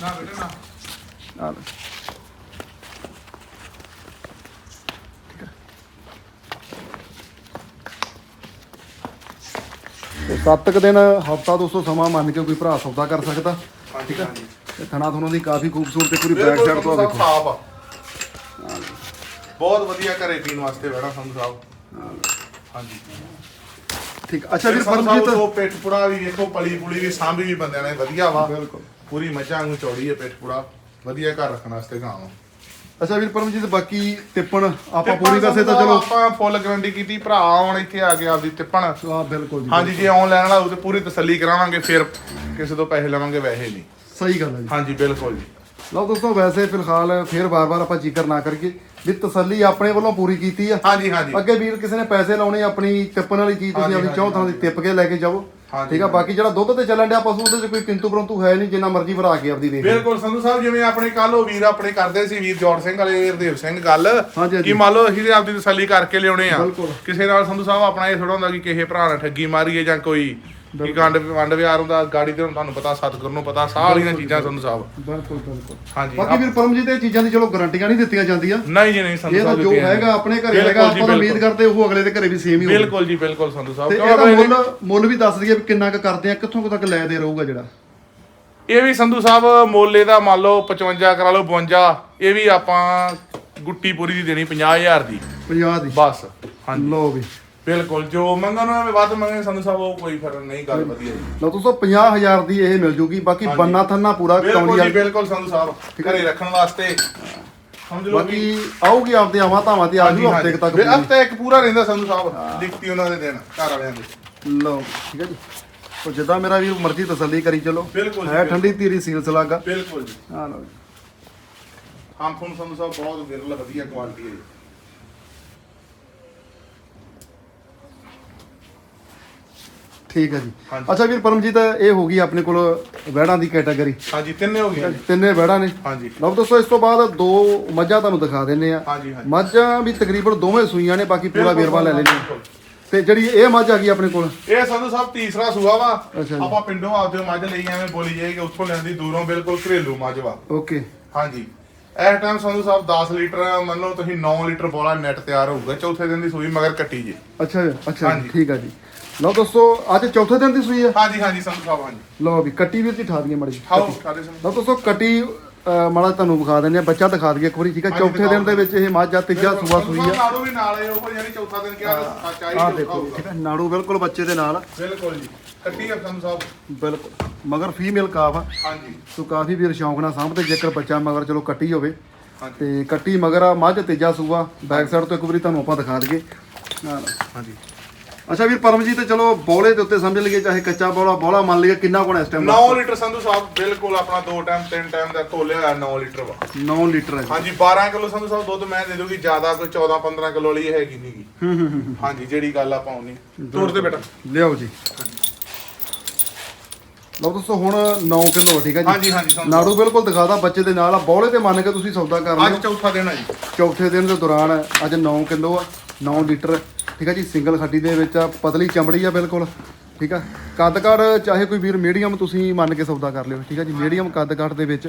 ਨਾ ਬੇਟੇ ਨਾ। ਆ ਲਓ। ਤੇ ਸੱਤ ਕੁ ਦਿਨ ਹਫਤਾ 200 ਸਮਾਂ ਮੰਨ ਕੇ ਕੋਈ ਭਰਾ ਸੌਦਾ ਕਰ ਸਕਦਾ ਹਾਂਜੀ ਹਾਂਜੀ। ਤੇ ਥਣਾ ਥੁਣਾ ਦੀ ਕਾਫੀ ਖੂਬਸੂਰਤ ਤੇ ਪੂਰੀ ਬੈਕ ਸਾਈਡ ਤੋਂ ਆ ਵੇਖੋ ਸਾਫ਼ ਆ। ਬਹੁਤ ਵਧੀਆ ਘਰੇ ਪੀਣ ਵਾਸਤੇ ਬੈਠਾ ਸੰਧੂ ਸਾਹਿਬ। ਹਾਂਜੀ। ਠੀਕ ਅੱਛਾ ਵੀਰ ਪਰਮਜੀਤ। ਉਹ ਪਿੱਠ ਪੁੜਾ ਵੀ ਵੇਖੋ ਪਲੀ ਪੁਲੀ ਵੀ ਸਾਂਭੀ ਵੀ ਬੰਦਿਆਂ ਨੇ ਵਧੀਆ ਵਾ। ਬਿਲਕੁਲ। ਪੂਰੀ ਮੱਝਾਂ ਨੂੰ ਚੌੜੀ ਹੈ ਪਿੱਠ ਪੁੜਾ। ਵਧੀਆ ਘਰ ਰੱਖਣ ਵਾਸਤੇ ਗਾਂ ਅੱਛਾ ਵੀਰ ਪਰਮਜੀਤ ਬਾਕੀ ਤਿੱਪਣ ਆਪਾਂ ਪੂਰੀ ਵੈਸੇ ਤਾਂ ਚਲੋ ਆਪਾਂ ਫੁੱਲ ਗਾਰੰਟੀ ਕੀਤੀ ਭਰਾ ਹੁਣ ਇੱਥੇ ਆ ਕੇ ਆਪਦੀ ਟਿੱਪਣ ਆ ਬਿਲਕੁਲ ਜੀ ਹਾਂਜੀ ਜੇ ਆਨਲਾਈਨ ਵਾਲਾ ਉਹ ਤੇ ਪੂਰੀ ਤਸੱਲੀ ਕਰਾਵਾਂਗੇ ਫਿਰ ਕਿਸੇ ਤੋਂ ਪੈਸੇ ਲਵਾਂਗੇ ਵੈਸੇ ਨਹੀਂ। ਸਹੀ ਗੱਲ ਹੈ ਜੀ। ਹਾਂਜੀ ਬਿਲਕੁਲ ਜੀ। ਲਓ ਦੋਸਤੋ ਵੈਸੇ ਫਿਲਹਾਲ ਫਿਰ ਬਾਰ-ਬਾਰ ਆਪਾਂ ਜ਼ਿਕਰ ਨਾ ਕਰੀਏ। ਵੀ ਤਸੱਲੀ ਆਪਣੇ ਵੱਲੋਂ ਪੂਰੀ ਕੀਤੀ ਆ ਹਾਂਜੀ ਹਾਂਜੀ ਅੱਗੇ ਵੀਰ ਕਿਸੇ ਨੇ ਪੈਸੇ ਲਾਉਣੇ ਆਪਣੀ ਟਿੱਪਣ ਵਾਲੀ ਚੀਜ਼ ਤੁਸੀਂ ਆਪਣੀ ਚੌਥਾਂ ਦੀ ਟਿੱਪ ਕੇ ਲੈ ਕੇ ਜਾਓ ਠੀਕ ਆ ਬਾਕੀ ਜਿਹੜਾ ਦੁੱਧ ਤੇ ਚੱਲਣ ਡਿਆ ਪਸ਼ੂ ਉਹਦੇ 'ਚ ਕੋਈ ਕਿੰਤੂ ਪਰੰਤੂ ਹੈ ਨਹੀਂ ਜਿੰਨਾ ਮਰਜ਼ੀ ਭਰਾ ਕੇ ਆਪਦੀ ਲਓ। ਬਿਲਕੁਲ ਸੰਧੂ ਸਾਹਿਬ ਜਿਵੇਂ ਆਪਣੇ ਕੱਲ ਉਹ ਵੀਰ ਆਪਣੇ ਕਰਦੇ ਸੀ ਵੀਰ ਜੋੜ ਸਿੰਘ ਵਾਲੇ ਹਰਦੇਵ ਸਿੰਘ ਗੱਲ। ਕਿ ਮੰਨ ਲਓ ਅਸੀਂ ਤੇ ਆਪਦੀ ਤਸੱਲੀ ਕਰਕੇ ਲਿਆਉਣੇ ਆ। ਕਿਸੇ ਨਾਲ ਸੰਧੂ ਸਾਹਿਬ ਆਪਣਾ ਇਹ ਥੋੜਾ ਹੁੰਦਾ ਕਿ ਕਿਸੇ ਭਰਾ ਨਾਲ ਠੱਗੀ ਮਾਰੀਏ ਜਾਂ ਕੋਈ ਕੀ ਗੰਡ ਵੰਡ ਵਿਆਰ ਹੁੰਦਾ ਗਾੜੀ ਤੇ ਹੁਣ ਤੁਹਾਨੂੰ ਪਤਾ ਸਤਿਗੁਰ ਨੂੰ ਪਤਾ ਵਾਲੀਆਂ ਚੀਜ਼ਾਂ ਸੰਧੂ ਸਾਹਿਬ ਬਿਲਕੁਲ ਬਿਲਕੁਲ। ਹਾਂਜੀ ਬਾਕੀ ਵੀਰ ਪਰਮਜੀਤ ਇਹ ਚੀਜ਼ਾਂ ਦੀ ਚਲੋ ਗਾਰੰਟੀਆਂ ਨਹੀਂ ਦਿੱਤੀਆਂ ਜਾਂਦੀਆਂ। ਨਹੀਂ ਜੀ ਨਹੀਂ ਸੰਧੂ ਇਹ ਤਾਂ ਸਾਹਿਬ ਜੋ ਦਿੱਤੀਆਂ ਹੈਗਾ ਆਪਣੇ ਘਰੇ ਬਿਲਕੁਲ ਹੈਗਾ ਜੀ, ਆਪਾਂ ਤਾਂ ਉਮੀਦ ਬਿਲਕੁਲ। ਕਰਦੇ ਉਹ ਅਗਲੇ ਦੇ ਘਰੇ ਵੀ ਸੇਮ ਹੀ ਹੋਵੇ ਬਿਲਕੁਲ ਜੀ ਬਿਲਕੁਲ ਸੰਧੂ ਸਾਹਿਬ ਤੇ ਕਿਉਂਕਿ ਇਹਦਾ ਮੁੱਲ ਮੁੱਲ ਵੀ ਦੱਸ ਦਈਏ ਵੀ ਕਿੰਨਾ ਕੁ ਕਰਦੇ ਆ ਕਿੱਥੋਂ ਕੁ ਤੱਕ ਲੈ ਦੇ ਰਹੂਗਾ ਜਿਹੜਾ। ਇਹ ਵੀ ਸੰਧੂ ਸਾਹਿਬ ਮੋਲੇ ਦਾ ਮੰਨ ਲਓ 55 ਕਰਾ ਲਓ 52 ਇਹ ਵੀ ਆਪਾਂ ਗੁੱਟੀ ਪੂਰੀ ਦੀ ਦੇਣੀ 50000 ਦੀ। 50 ਦੀ। ਬਸ ਹਾਂਜੀ। ਲਓ ਵੀ। ਬਿਲਕੁਲ ਜੋ ਮੰਗਣ ਨੂੰ ਵੱਧ ਮੰਗੇ ਸੰਧੂ ਸਾਹਿਬ ਉਹ ਕੋਈ ਫ਼ਰਕ ਨਹੀਂ ਗੱਲ ਵਧੀਆ ਜੀ। ਲਓ ਦੋਸਤੋ 50000 ਦੀ ਇਹ ਮਿਲ ਜੂਗੀ ਬਾਕੀ ਹਾਂਜੀ। ਬੰਨਾ ਥੰਨਾ ਪੂਰਾ ਬਿਲਕੁਲ ਜੀ ਵਾਲੀ। ਬਿਲਕੁਲ ਸੰਧੂ ਸਾਹਿਬ ਘਰੇ ਰੱਖਣ ਵਾਸਤੇ। ਸਮਝ ਲਓ ਬਾਕੀ ਆਊਗੀ ਆਪਦੇ ਆਵਾਂ ਧਾਵਾਂ ਤੇ ਆਜੂ ਹਫ਼ਤੇ ਤੱਕ ਪੂਰੀ। ਹਫ਼ਤੇ ਇੱਕ ਪੂਰਾ ਰਹਿੰਦਾ ਸੰਧੂ ਸਾਹਿਬ ਲਿਖਤੀ ਉਹਨਾਂ ਦੇ ਦਿਨ ਘਰ ਵਾਲਿਆਂ ਦੇ। ਲਓ ਠੀਕ ਹੈ ਜੀ। ਉਹ ਜਿੱਦਾਂ ਮੇਰਾ ਵੀਰ ਮਰਜ਼ੀ ਤਸੱਲੀ ਕਰੀ ਚਲੋ। ਬਿਲਕੁਲ ਜੀ, ਹੈ ਠੰਡੀ ਧੀਰੀ ਸੀਲ ਸਲਾਗਾ। ਬਿਲਕੁਲ ਜੀ। ਹਾਂ ਲਓ ਜੀ। ਹਾਂ ਤੁਹਾਨੂੰ ਸੰਧੂ ਸਾਹਿਬ ਬਹੁਤ ਵਿਰਲ ਵਧੀਆ ਕੁਆਲਿਟੀ ਹੈ ਜੀ। ਠੀਕ ਹੈ ਜੀ। ਹਾਂਜੀ। ਅੱਛਾ ਵੀਰ ਪਰਮਜੀਤ ਇਹ ਹੋ ਗਈ ਆਪਣੇ ਕੋਲ ਵੈੜਾਂ ਦੀ ਕੈਟਾਗਰੀ ਹਾਂਜੀ ਤਿੰਨੇ ਹੋ ਗਏ ਤਿੰਨੇ ਵੈੜਾਂ ਨੇ। ਹਾਂਜੀ। ਲਓ ਦੋਸਤੋ ਇਸ ਤੋਂ ਬਾਅਦ ਦੋ ਮੱਝਾਂ ਤੁਹਾਨੂੰ ਦਿਖਾ ਦਿੰਨੇ ਆ ਹਾਂਜੀ ਹਾਂਜੀ। ਮੱਝਾਂ ਵੀ ਤਕਰੀਬਨ ਦੋਵੇਂ ਸੂਈਆਂ ਨੇ ਬਾਕੀ ਪੂਰਾ ਵੇਰਵਾ ਲੈ ਲੈਣੇ। ਤੇ ਜਿਹੜੀ ਇਹ ਮੱਝ ਆ ਗਈ ਆਪਣੇ ਕੋਲ? ਇਹ ਸੰਧੂ ਸਾਹਿਬ ਤੀਸਰਾ ਸੂਆ ਵਾ। ਅੱਛਾ ਜੀ। ਆਪਾਂ ਪਿੰਡੋਂ ਆਪਦੇ ਮੱਝ ਲਈ ਐਵੇਂ ਬੋਲੀ ਜਾਏ ਕਿ ਉੱਥੋਂ ਲੈਂਦੀ ਦੂਰੋਂ ਬਿਲਕੁਲ ਘਰੇਲੂ ਮੱਝ ਵਾ। ਓਕੇ। ਹਾਂਜੀ। ਇਸ ਟਾਈਮ ਸੰਧੂ ਸਾਹਿਬ 10 ਲੀਟਰ ਮੰਨ ਲਓ ਤੁਸੀਂ 9 ਲੀਟਰ ਬੋਲਾ ਨੈਟ ਤਿਆਰ ਹੋਊਗਾ ਚੌਥੇ ਦਿਨ ਦੀ ਸੂਈ ਮਗਰ ਕੱਟੀ ਜੇ। ਅੱਛਾ ਜੀ, ਅੱਛਾ ਜੀ, ਹਾਂਜੀ। ਠੀਕ ਆ ਜੀ। ਲਓ ਦੋਸਤੋ ਅੱਜ ਚੌਥੇ ਦਿਨ ਦੀ ਸੂਈ ਆ ਹਾਂਜੀ ਹਾਂਜੀ ਸੰਧੂ ਸਾਹਿਬ ਹਾਂਜੀ। ਲਓ ਵੀ ਕੱਟੀ ਵੀਰ ਜੀ ਠਾ ਦਈਏ ਮੜੀ ਖਾਓ ਖਾਦੇ ਸੰਧੂ। ਲਓ ਦੋਸਤੋ ਕੱਟੀ ਅਹ, ਮਾੜਾ ਤੁਹਾਨੂੰ ਵਿਖਾ ਦਿੰਦੇ ਆ ਬੱਚਾ ਦਿਖਾ ਦਈਏ ਇੱਕ ਵਾਰੀ ਠੀਕ ਹਾਂਜੀ, ਚੌਥੇ ਦਿਨ ਦੇ ਵਿੱਚ ਇਹ ਮੱਝ ਆ ਤੀਜਾ ਸੂਆ ਸੂਈ ਆ ਨਾੜੂ ਵੀ ਨਾਲ ਹੈ ਉਹ ਯਾਨੀ ਚੌਥਾ ਦਿਨ ਕਿਹਾ ਸੱਚ ਆ ਚੌਥਾ ਦੇਖੋ। ਠੀਕ ਆ ਨਾੜੂ ਬਿਲਕੁਲ ਬੱਚੇ ਦੇ ਨਾਲ। ਬਿਲਕੁਲ ਜੀ ਕੱਟੀ ਆ ਸੰਧੂ ਸਾਹਿਬ। ਬਿਲਕੁਲ ਮਗਰ ਫੀਮੇਲ ਕਾਫ ਆ। ਹਾਂਜੀ। ਸੋ ਕਾਫੀ ਵੀਰ ਸ਼ੌਂਕ ਨਾਲ ਸਾਂਭਦੇ ਜੇਕਰ ਬੱਚਾ ਮਗਰ ਚਲੋ ਕੱਟੀ ਹੋਵੇ। ਹਾਂਜੀ। ਤੇ ਕੱਟੀ ਮਗਰ ਆ ਮੱਝ ਤੀਜਾ ਸੂਆ। ਬੈਕ ਸਾਈਡ ਤੋਂ ਇੱਕ ਵਾਰੀ ਤੁਹਾਨੂੰ ਆਪਾਂ ਦਿਖਾ ਦਈਏ। ਹਾਂਜੀ। ਅੱਛਾ ਵੀਰ ਪਰਮਜੀਤ ਚਲੋ ਬੋਲੇ ਦੇ ਉੱਤੇ ਸਮਝ ਲਈਏ ਚਾਹੇ ਕੱਚਾ ਬੋਲਾ ਬੋਲਾ ਮੰਨ ਲਈਏ ਕਿੰਨਾ ਕੋਣ ਇਸ ਟਾਈਮ 9 ਲੀਟਰ ਸੰਧੂ ਸਾਹਿਬ ਬਿਲਕੁਲ ਆਪਣਾ ਦੋ ਟਾਈਮ ਤਿੰਨ ਟਾਈਮ ਦਾ ਤੋਲਿਆ ਹੋਇਆ 9 ਲੀਟਰ ਵਾ। 9 ਲੀਟਰ ਹੈ। ਹਾਂਜੀ 12 ਕਿਲੋ ਸੰਧੂ ਸਾਹਿਬ ਦੁੱਧ ਮੈਂ ਦੇ ਦੂੰਗੀ ਜ਼ਿਆਦਾ ਕੋਈ 14 15 ਕਿਲੋ ਵਾਲੀ ਹੈਗੀ ਨਹੀਂਗੀ ਹਾਂਜੀ ਜਿਹੜੀ ਗੱਲ ਆਪਾਂ ਆਉਣੀ। ਤੋੜ ਦੇ ਬੇਟਾ। ਲਿਆਓ ਜੀ। ਲਓ ਦੋਸਤੋ ਹੁਣ 9 ਕਿਲੋ ਠੀਕ ਹੈ ਜੀ? ਹਾਂਜੀ ਹਾਂਜੀ ਸੰਧੂ ਨਾੜੂ ਬਿਲਕੁਲ ਦਿਖਾਦਾ ਬੱਚੇ ਦੇ ਨਾਲ। ਆ ਬੋਲੇ ਤੇ ਮੰਨ ਕੇ ਤੁਸੀਂ ਸੌਦਾ ਕਰ। ਲਿਓ। ਅੱਜ ਚੌਥਾ ਦਿਨ ਆ ਜੀ। ਚੌਥੇ ਦਿਨ ਦੇ ਦੌਰਾਨ ਅੱਜ 9 ਕਿਲੋ ਆ। 9 ਲੀਟਰ, ਠੀਕ ਹੈ ਜੀ, ਸਿੰਗਲ ਖੱਡੀ ਦੇ ਵਿੱਚ ਆ, ਪਤਲੀ ਚਮੜੀ ਆ ਬਿਲਕੁਲ, ਠੀਕ ਆ। ਕੱਦ ਕਾਠ ਚਾਹੇ ਕੋਈ ਵੀਰ ਮੀਡੀਅਮ ਤੁਸੀਂ ਮੰਨ ਕੇ ਸੌਦਾ ਕਰ ਲਿਓ, ਠੀਕ ਆ ਜੀ ਮੀਡੀਅਮ ਕੱਦ ਕਾਠ ਦੇ ਵਿੱਚ।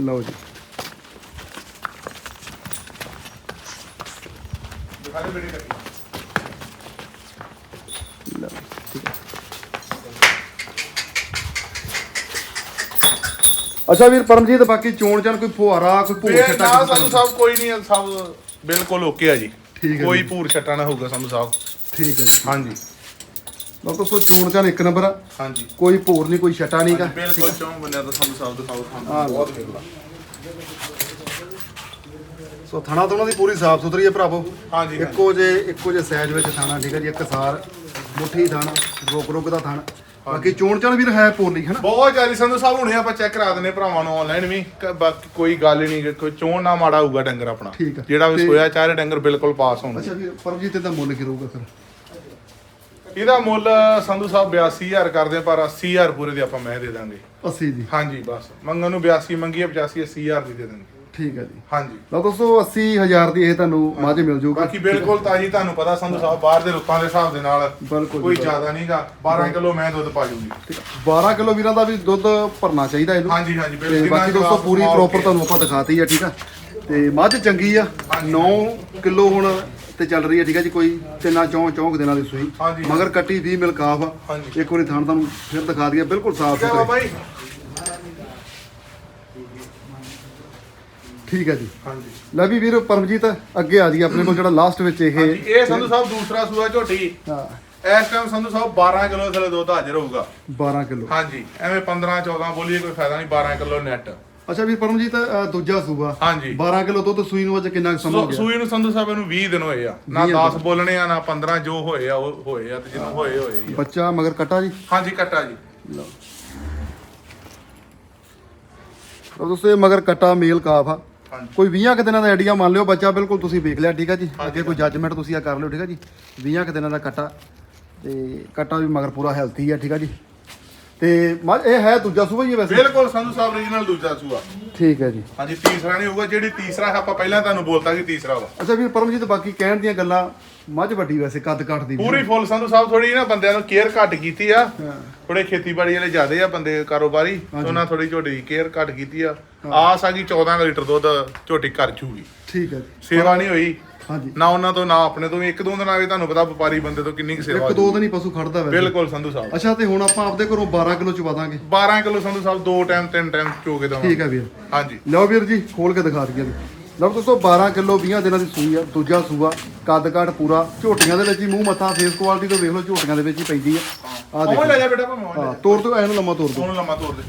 ਲਓ ਜੀ। ਦਿਖਾ ਦੇ ਬੇਟੀ ਕੱਟੀ ਲਓ, ਠੀਕ ਹੈ। ਅੱਛਾ ਵੀਰ ਪਰਮਜੀਤ ਬਾਕੀ ਚੋਣ ਚਾਣ ਕੋਈ ਫੁਹਾਰਾ ਕੋਈ ਭੂਰ ਛੱਟਾ ਨਾ ਤਰ੍ਹਾਂ ਸਾਹਿਬ ਕੋਈ ਨਹੀਂ ਸਭ ਬਿਲਕੁਲ ਓਕੇ ਆ ਜੀ। ਠੀਕ ਹੈ ਕੋਈ। ਭੂਰ ਛੱਟਾ ਨਾ ਹੋਊਗਾ ਸੰਧੂ ਸਾਹਿਬ ਠੀਕ ਹੈ ਜੀ। ਹਾਂਜੀ। ਲਓ ਦੋਸਤੋ ਚੋਣ ਚਾਣ ਇੱਕ ਨੰਬਰ ਆ। ਹਾਂਜੀ। ਕੋਈ ਭੂਰ ਨਹੀਂ ਕੋਈ ਛਟਾ ਨਹੀਂਗਾ ਬਿਲਕੁਲ ਚੌਂ ਬੰਦਿਆਂ ਦਾ ਸੰਧੂ ਸਾਹਿਬ ਦਿਖਾਓ। ਤੁਹਾਨੂੰ ਬਹੁਤ ਵਿਰਲਾ ਸੋ ਥਣਾ ਤੋਂ ਉਹਨਾਂ ਦੀ ਪੂਰੀ ਸਾਫ਼ ਸੁਥਰੀ ਹੈ ਭਰਾਵੋ। ਹਾਂਜੀ ਹਾਂਜੀ। ਇੱਕੋ ਜੇ ਇੱਕੋ ਜੇ ਸਾਈਜ਼ ਵਿੱਚ ਥਾਣਾ ਠੀਕ ਹੈ ਜੀ ਇੱਕ ਸਾਰ। ਮੁੱਠੀ ਥਾਣਾ ਰੋਕ ਰੋਕ ਦਾ ਥਾਣਾ। ਬਾਕੀ ਚੋਣ ਚਾਣ ਵੀਰ ਹੈ ਪੋਲੀ ਹਨਾ ਬਹੁਤ ਜ਼ਿਆਦਾ ਸੰਧੂ ਸਾਹਿਬ ਹੁਣੇ ਆਪਾਂ ਚੈੱਕ ਕਰਾ ਦਿੰਨੇ ਭਰਾਵਾਂ ਨੂੰ ਆਨਲਾਈਨ ਵੀ। ਕ- ਬਾਕੀ ਕੋਈ ਗੱਲ ਹੀ ਨਹੀਂ ਕੋਈ ਚੋਣ ਨਾ ਮਾੜਾ ਹੋਊਗਾ ਡੰਗਰ ਆਪਣਾ। ਠੀਕ ਆ। ਜਿਹੜਾ ਵੀ ਸੋਇਆ ਚਾਰੇ ਡੰਗਰ ਬਿਲਕੁਲ ਪਾਸ ਹੋਣਗੇ। ਅੱਛਾ ਵੀਰ ਪਰਮਜੀਤ ਇਹਦਾ ਮੁੱਲ ਕੀ ਰਹੂਗਾ ਫਿਰ? ਇਹਦਾ ਮੁੱਲ ਸੰਧੂ ਸਾਹਿਬ 82000 ਕਰਦੇ ਆ, ਪਰ 80000 ਪੂਰੇ ਦੇ ਆਪਾਂ ਮੈਂ ਦੇ ਦਾਂਗੇ। 80 ਦੀ ਹਾਂਜੀ ਬਸ। ਮੰਗਣ ਨੂੰ 82 ਮੰਗੀ ਹੈ 85 80000 ਦੀ ਦੇ ਦਾਂਗੇ। ਠੀਕ ਹੈ ਜੀ। ਹਾਂਜੀ। ਲਓ ਦੋਸਤੋ 80000 ਦੀ ਇਹ ਤੁਹਾਨੂੰ ਮੱਝ ਮਿਲ ਜਾਊਗੀ ਬਾਕੀ ਬਿਲਕੁਲ ਤਾਜੀ ਤੁਹਾਨੂੰ ਪਤਾ ਸੰਧੂ ਸਾਹਿਬ ਬਾਹਰ ਦੇ ਰੁੱਤਾਂ ਦੇ ਹਿਸਾਬ ਦੇ ਨਾਲ ਬਿਲਕੁਲ ਕੋਈ ਜ਼ਿਆਦਾ ਨਹੀਂਗਾ 12 ਕਿਲੋ ਮੈਂ ਦੁੱਧ ਪਾ ਜੂਗੀ। ਠੀਕ ਆ। 12 ਕਿਲੋ ਵੀਰਾਂ ਦਾ ਵੀ ਦੁੱਧ ਭਰਨਾ ਚਾਹੀਦਾ ਇਹਨੂੰ। ਹਾਂਜੀ ਹਾਂਜੀ ਬਿਲਕੁਲ। ਬਾਕੀ ਦੋਸਤੋ ਪੂਰੀ ਪ੍ਰੋਪਰ ਤੁਹਾਨੂੰ ਆਪਾਂ ਦਿਖਾਤੀ ਆ ਠੀਕ ਆ। ਤੇ ਮੱਝ ਚੰਗੀ ਆ। 9 ਕਿਲੋ ਹੁਣ ਤੇ ਚੱਲ ਰਹੀ ਆ ਠੀਕ ਆ ਜੀ। ਕੋਈ ਤਿੰਨਾਂ ਚੌਂ ਚੌਂਕ ਦਿਨਾਂ ਦੀ ਸੂਈ। ਮਗਰ ਕੱਟੀ ਦੀ ਮਿਲਕ ਆਫ ਆ। ਇੱਕ ਵਾਰੀ ਥਾਣ ਤੁਹਾਨੂੰ ਫਿਰ ਦਿਖਾ ਦਈਏ। ਬਿਲਕੁਲ ਸਾਫ਼ ਹੈ ਸੁਥਰੀ ਬਾਬਾ ਜੀ ਠੀਕ ਹੈ ਜੀ। ਹਾਂਜੀ। ਲੈ ਵੀ ਵੀਰ ਪਰਮਜੀਤ ਅੱਗੇ ਆ ਜੀ ਆਪਣੇ ਕੋਲ ਜਿਹੜਾ ਲਾਸਟ ਵਿੱਚ ਇਹ ਹਾਂਜੀ ਇਹ ਸੰਧੂ ਸਾਹਿਬ ਦੂਸਰਾ ਸੂਆ ਝੋਟੀ। ਹਾਂ। ਇਸ ਟਾਈਮ ਸੰਧੂ ਸਾਹਿਬ 12 ਕਿਲੋ ਥਲੇ ਦੁੱਧ ਹਾਜ਼ਰ ਹੋਊਗਾ। 12 ਕਿਲੋ। ਹਾਂਜੀ ਐਵੇਂ 15 14 ਬੋਲੀਏ ਕੋਈ ਫਾਇਦਾ ਨਹੀਂ 12 ਕਿਲੋ ਨੈਟ ਅੱਛਾ ਵੀ ਪਰਮਜੀਤ ਦੂਜਾ ਸੂਬਾ ਹਾਂਜੀ। 12 ਕਿਲੋ ਦੁੱਧ ਸੂਈ ਨੂੰ ਅੱਜ ਕਿੰਨਾ ਕੁ ਸਮਾਂ ਹੋ ਗਿਆ? ਸੂਈ ਨੂੰ ਸੰਧੂ ਸਾਹਿਬ ਨੂੰ 20 ਦਿਨ ਹੋਏ ਆ। ਨਾ 20 10 ਬੋਲਣੇ ਆ ਨਾ 15 ਜੋ ਹੋਏ ਆ ਉਹ ਹੋਏ ਆ ਤੇ ਜਿਹਨੂੰ ਹੋਏ ਹੋਏ ਹੀ ਆ। ਬੱਚਾ ਮਗਰ ਕਟਾ ਜੀ? ਹਾਂਜੀ ਕੱਟਾ ਜੀ। ਲਓ। ਉਹ ਦੋਸਤੋ ਇਹ ਮਗਰ ਕਟਾ ਮੇਲ ਕਾਫ ਆ। ਕੋਈ 20 ਕੁ ਦਿਨਾਂ ਦਾ ਆਈਡੀਆ ਮੰਨ ਲਿਓ ਬੱਚਾ ਬਿਲਕੁਲ ਤੁਸੀਂ ਵੇਖ ਲਿਆ ਠੀਕ ਆ ਜੀ? ਅੱਗੇ ਕੋਈ ਜੱਜਮੈਂਟ ਤੁਸੀਂ ਆ ਕਰ ਲਿਓ ਠੀਕ ਆ ਜੀ? 20 ਕੁ ਦਿਨਾਂ ਦਾ ਕਟਾ ਤੇ ਕਟਾ ਵੀ ਮਗਰ ਪੂਰਾ ਹੈਲਥੀ ਆ ਠੀਕ ਆ ਜੀ? ਤੇ ਮੱਝ ਇਹ ਹੈ ਦੂਜਾ ਸੂਬਾ ਹੀ ਹੈ ਵੈਸੇ? ਬਿਲਕੁਲ ਸੰਧੂ ਸਾਹਿਬ ਰੀਜਨਲ ਦੂਜਾ ਸੂਆ ਠੀਕ ਹੈ ਜੀ। ਹਾਂਜੀ ਤੀਸਰਾ ਨਹੀਂ ਹੋਊਗਾ ਜਿਹੜੀ ਤੀਸਰਾ ਆਪਾਂ ਪਹਿਲਾਂ ਤੁਹਾਨੂੰ ਬੋਲਤਾ ਕਿ ਤੀਸਰਾ ਵਾ। ਅੱਛਾ ਵੀਰ ਪਰਮਜੀਤ ਬਾਕੀ ਕਹਿਣ ਦੀਆਂ ਗੱਲਾਂ ਮੱਝ ਵੱਡੀ ਵੈਸੇ ਕੱਦ ਕੱਟ ਦੀ। ਪੂਰੀ ਫੁੱਲ ਸੰਧੂ ਸਾਹਿਬ ਥੋੜੀ ਨਾ ਬੰਦਿਆਂ ਨੂੰ ਕੇਅਰ ਘੱਟ ਕੀਤੀ ਆ। ਥੋੜੇ ਖੇਤੀਬਾੜੀ ਵਾਲੇ ਜ਼ਿਆਦੇ ਆ ਬੰਦੇ ਕਾਰੋਬਾਰੀ ਉਹਨਾਂ ਥੋੜੀ ਝੋਟੀ ਦੀ ਕੇਅਰ ਘੱਟ ਕੀਤੀ ਆ। ਆਸ ਆ ਕਿ 14 ਲੀਟਰ ਦੁੱਧ ਝੋਟੀ ਕਰ ਜੂਗੀ। ਠੀਕ ਹੈ ਜੀ। ਸੇਵਾ ਨਹੀਂ ਹੋਈ। ਹਾਂਜੀ। ਨਾ ਉਹਨਾਂ ਤੋਂ ਨਾ ਆਪਣੇ ਤੋਂ ਵੀ। ਇੱਕ ਦੋ ਦਿਨ ਆਵੇ ਤੁਹਾਨੂੰ ਪਤਾ ਵਪਾਰੀ ਬੰਦੇ ਤੋਂ ਕਿੰਨੀ ਕੁ ਸੇਵਾ ਇੱਕ ਦੋ ਦਿਨ ਹੀ ਪਸ਼ੂ ਖੜਦਾ ਵੈਸੇ। ਬਿਲਕੁਲ ਸੰਧੂ ਸਾਹਿਬ। ਅੱਛਾ ਤੇ ਹੁਣ ਆਪਾਂ ਆਪਦੇ ਘਰੋਂ 12 ਕਿਲੋ ਚਵਾ ਦਾਂਗੇ। 12 ਕਿਲੋ ਸੰਧੂ ਸਾਹਿਬ ਦੋ ਟਾਈਮ ਤਿੰਨ ਟਾਈਮ ਚੋਗੇ ਦਵਾਂ ਠੀਕ ਹੈ ਵੀਰ। ਹਾਂਜੀ। ਲਓ ਵੀਰ ਜੀ ਖੋਲ ਕੇ ਦਿਖਾ ਦਈਏ। ਲਓ ਦੋਸਤੋ 12 ਕਿਲੋ 20 ਦਿਨਾਂ ਦੀ ਸੂਈ ਆ ਦੂਜਾ ਸੂਆ ਕੱਦ ਕਾਠ ਪੂਰਾ। ਝੋਟੀਆਂ ਦੇ ਵਿੱਚ ਹੀ ਮੂੰਹ ਮੱਥਾ ਫੇਸ ਕੁਆਲਿਟੀ ਤੋਂ ਵੇਖ ਲਓ ਝੋਟੀਆਂ ਦੇ ਵਿੱਚ ਹੀ ਪੈਂਦੀ ਆ। ਆ ਉਹ ਦੇਖੋ। ਲੈ ਜਾ ਬੇਟਾ ਭਾਵੇਂ ਲੈ ਤੋੜ ਤੋਂ ਐਨੂੰ ਲੰਮਾ ਤੋੜ ਦੋ। ਦੋਨੋਂ ਲੰਮਾ ਤੋੜ ਦੇ।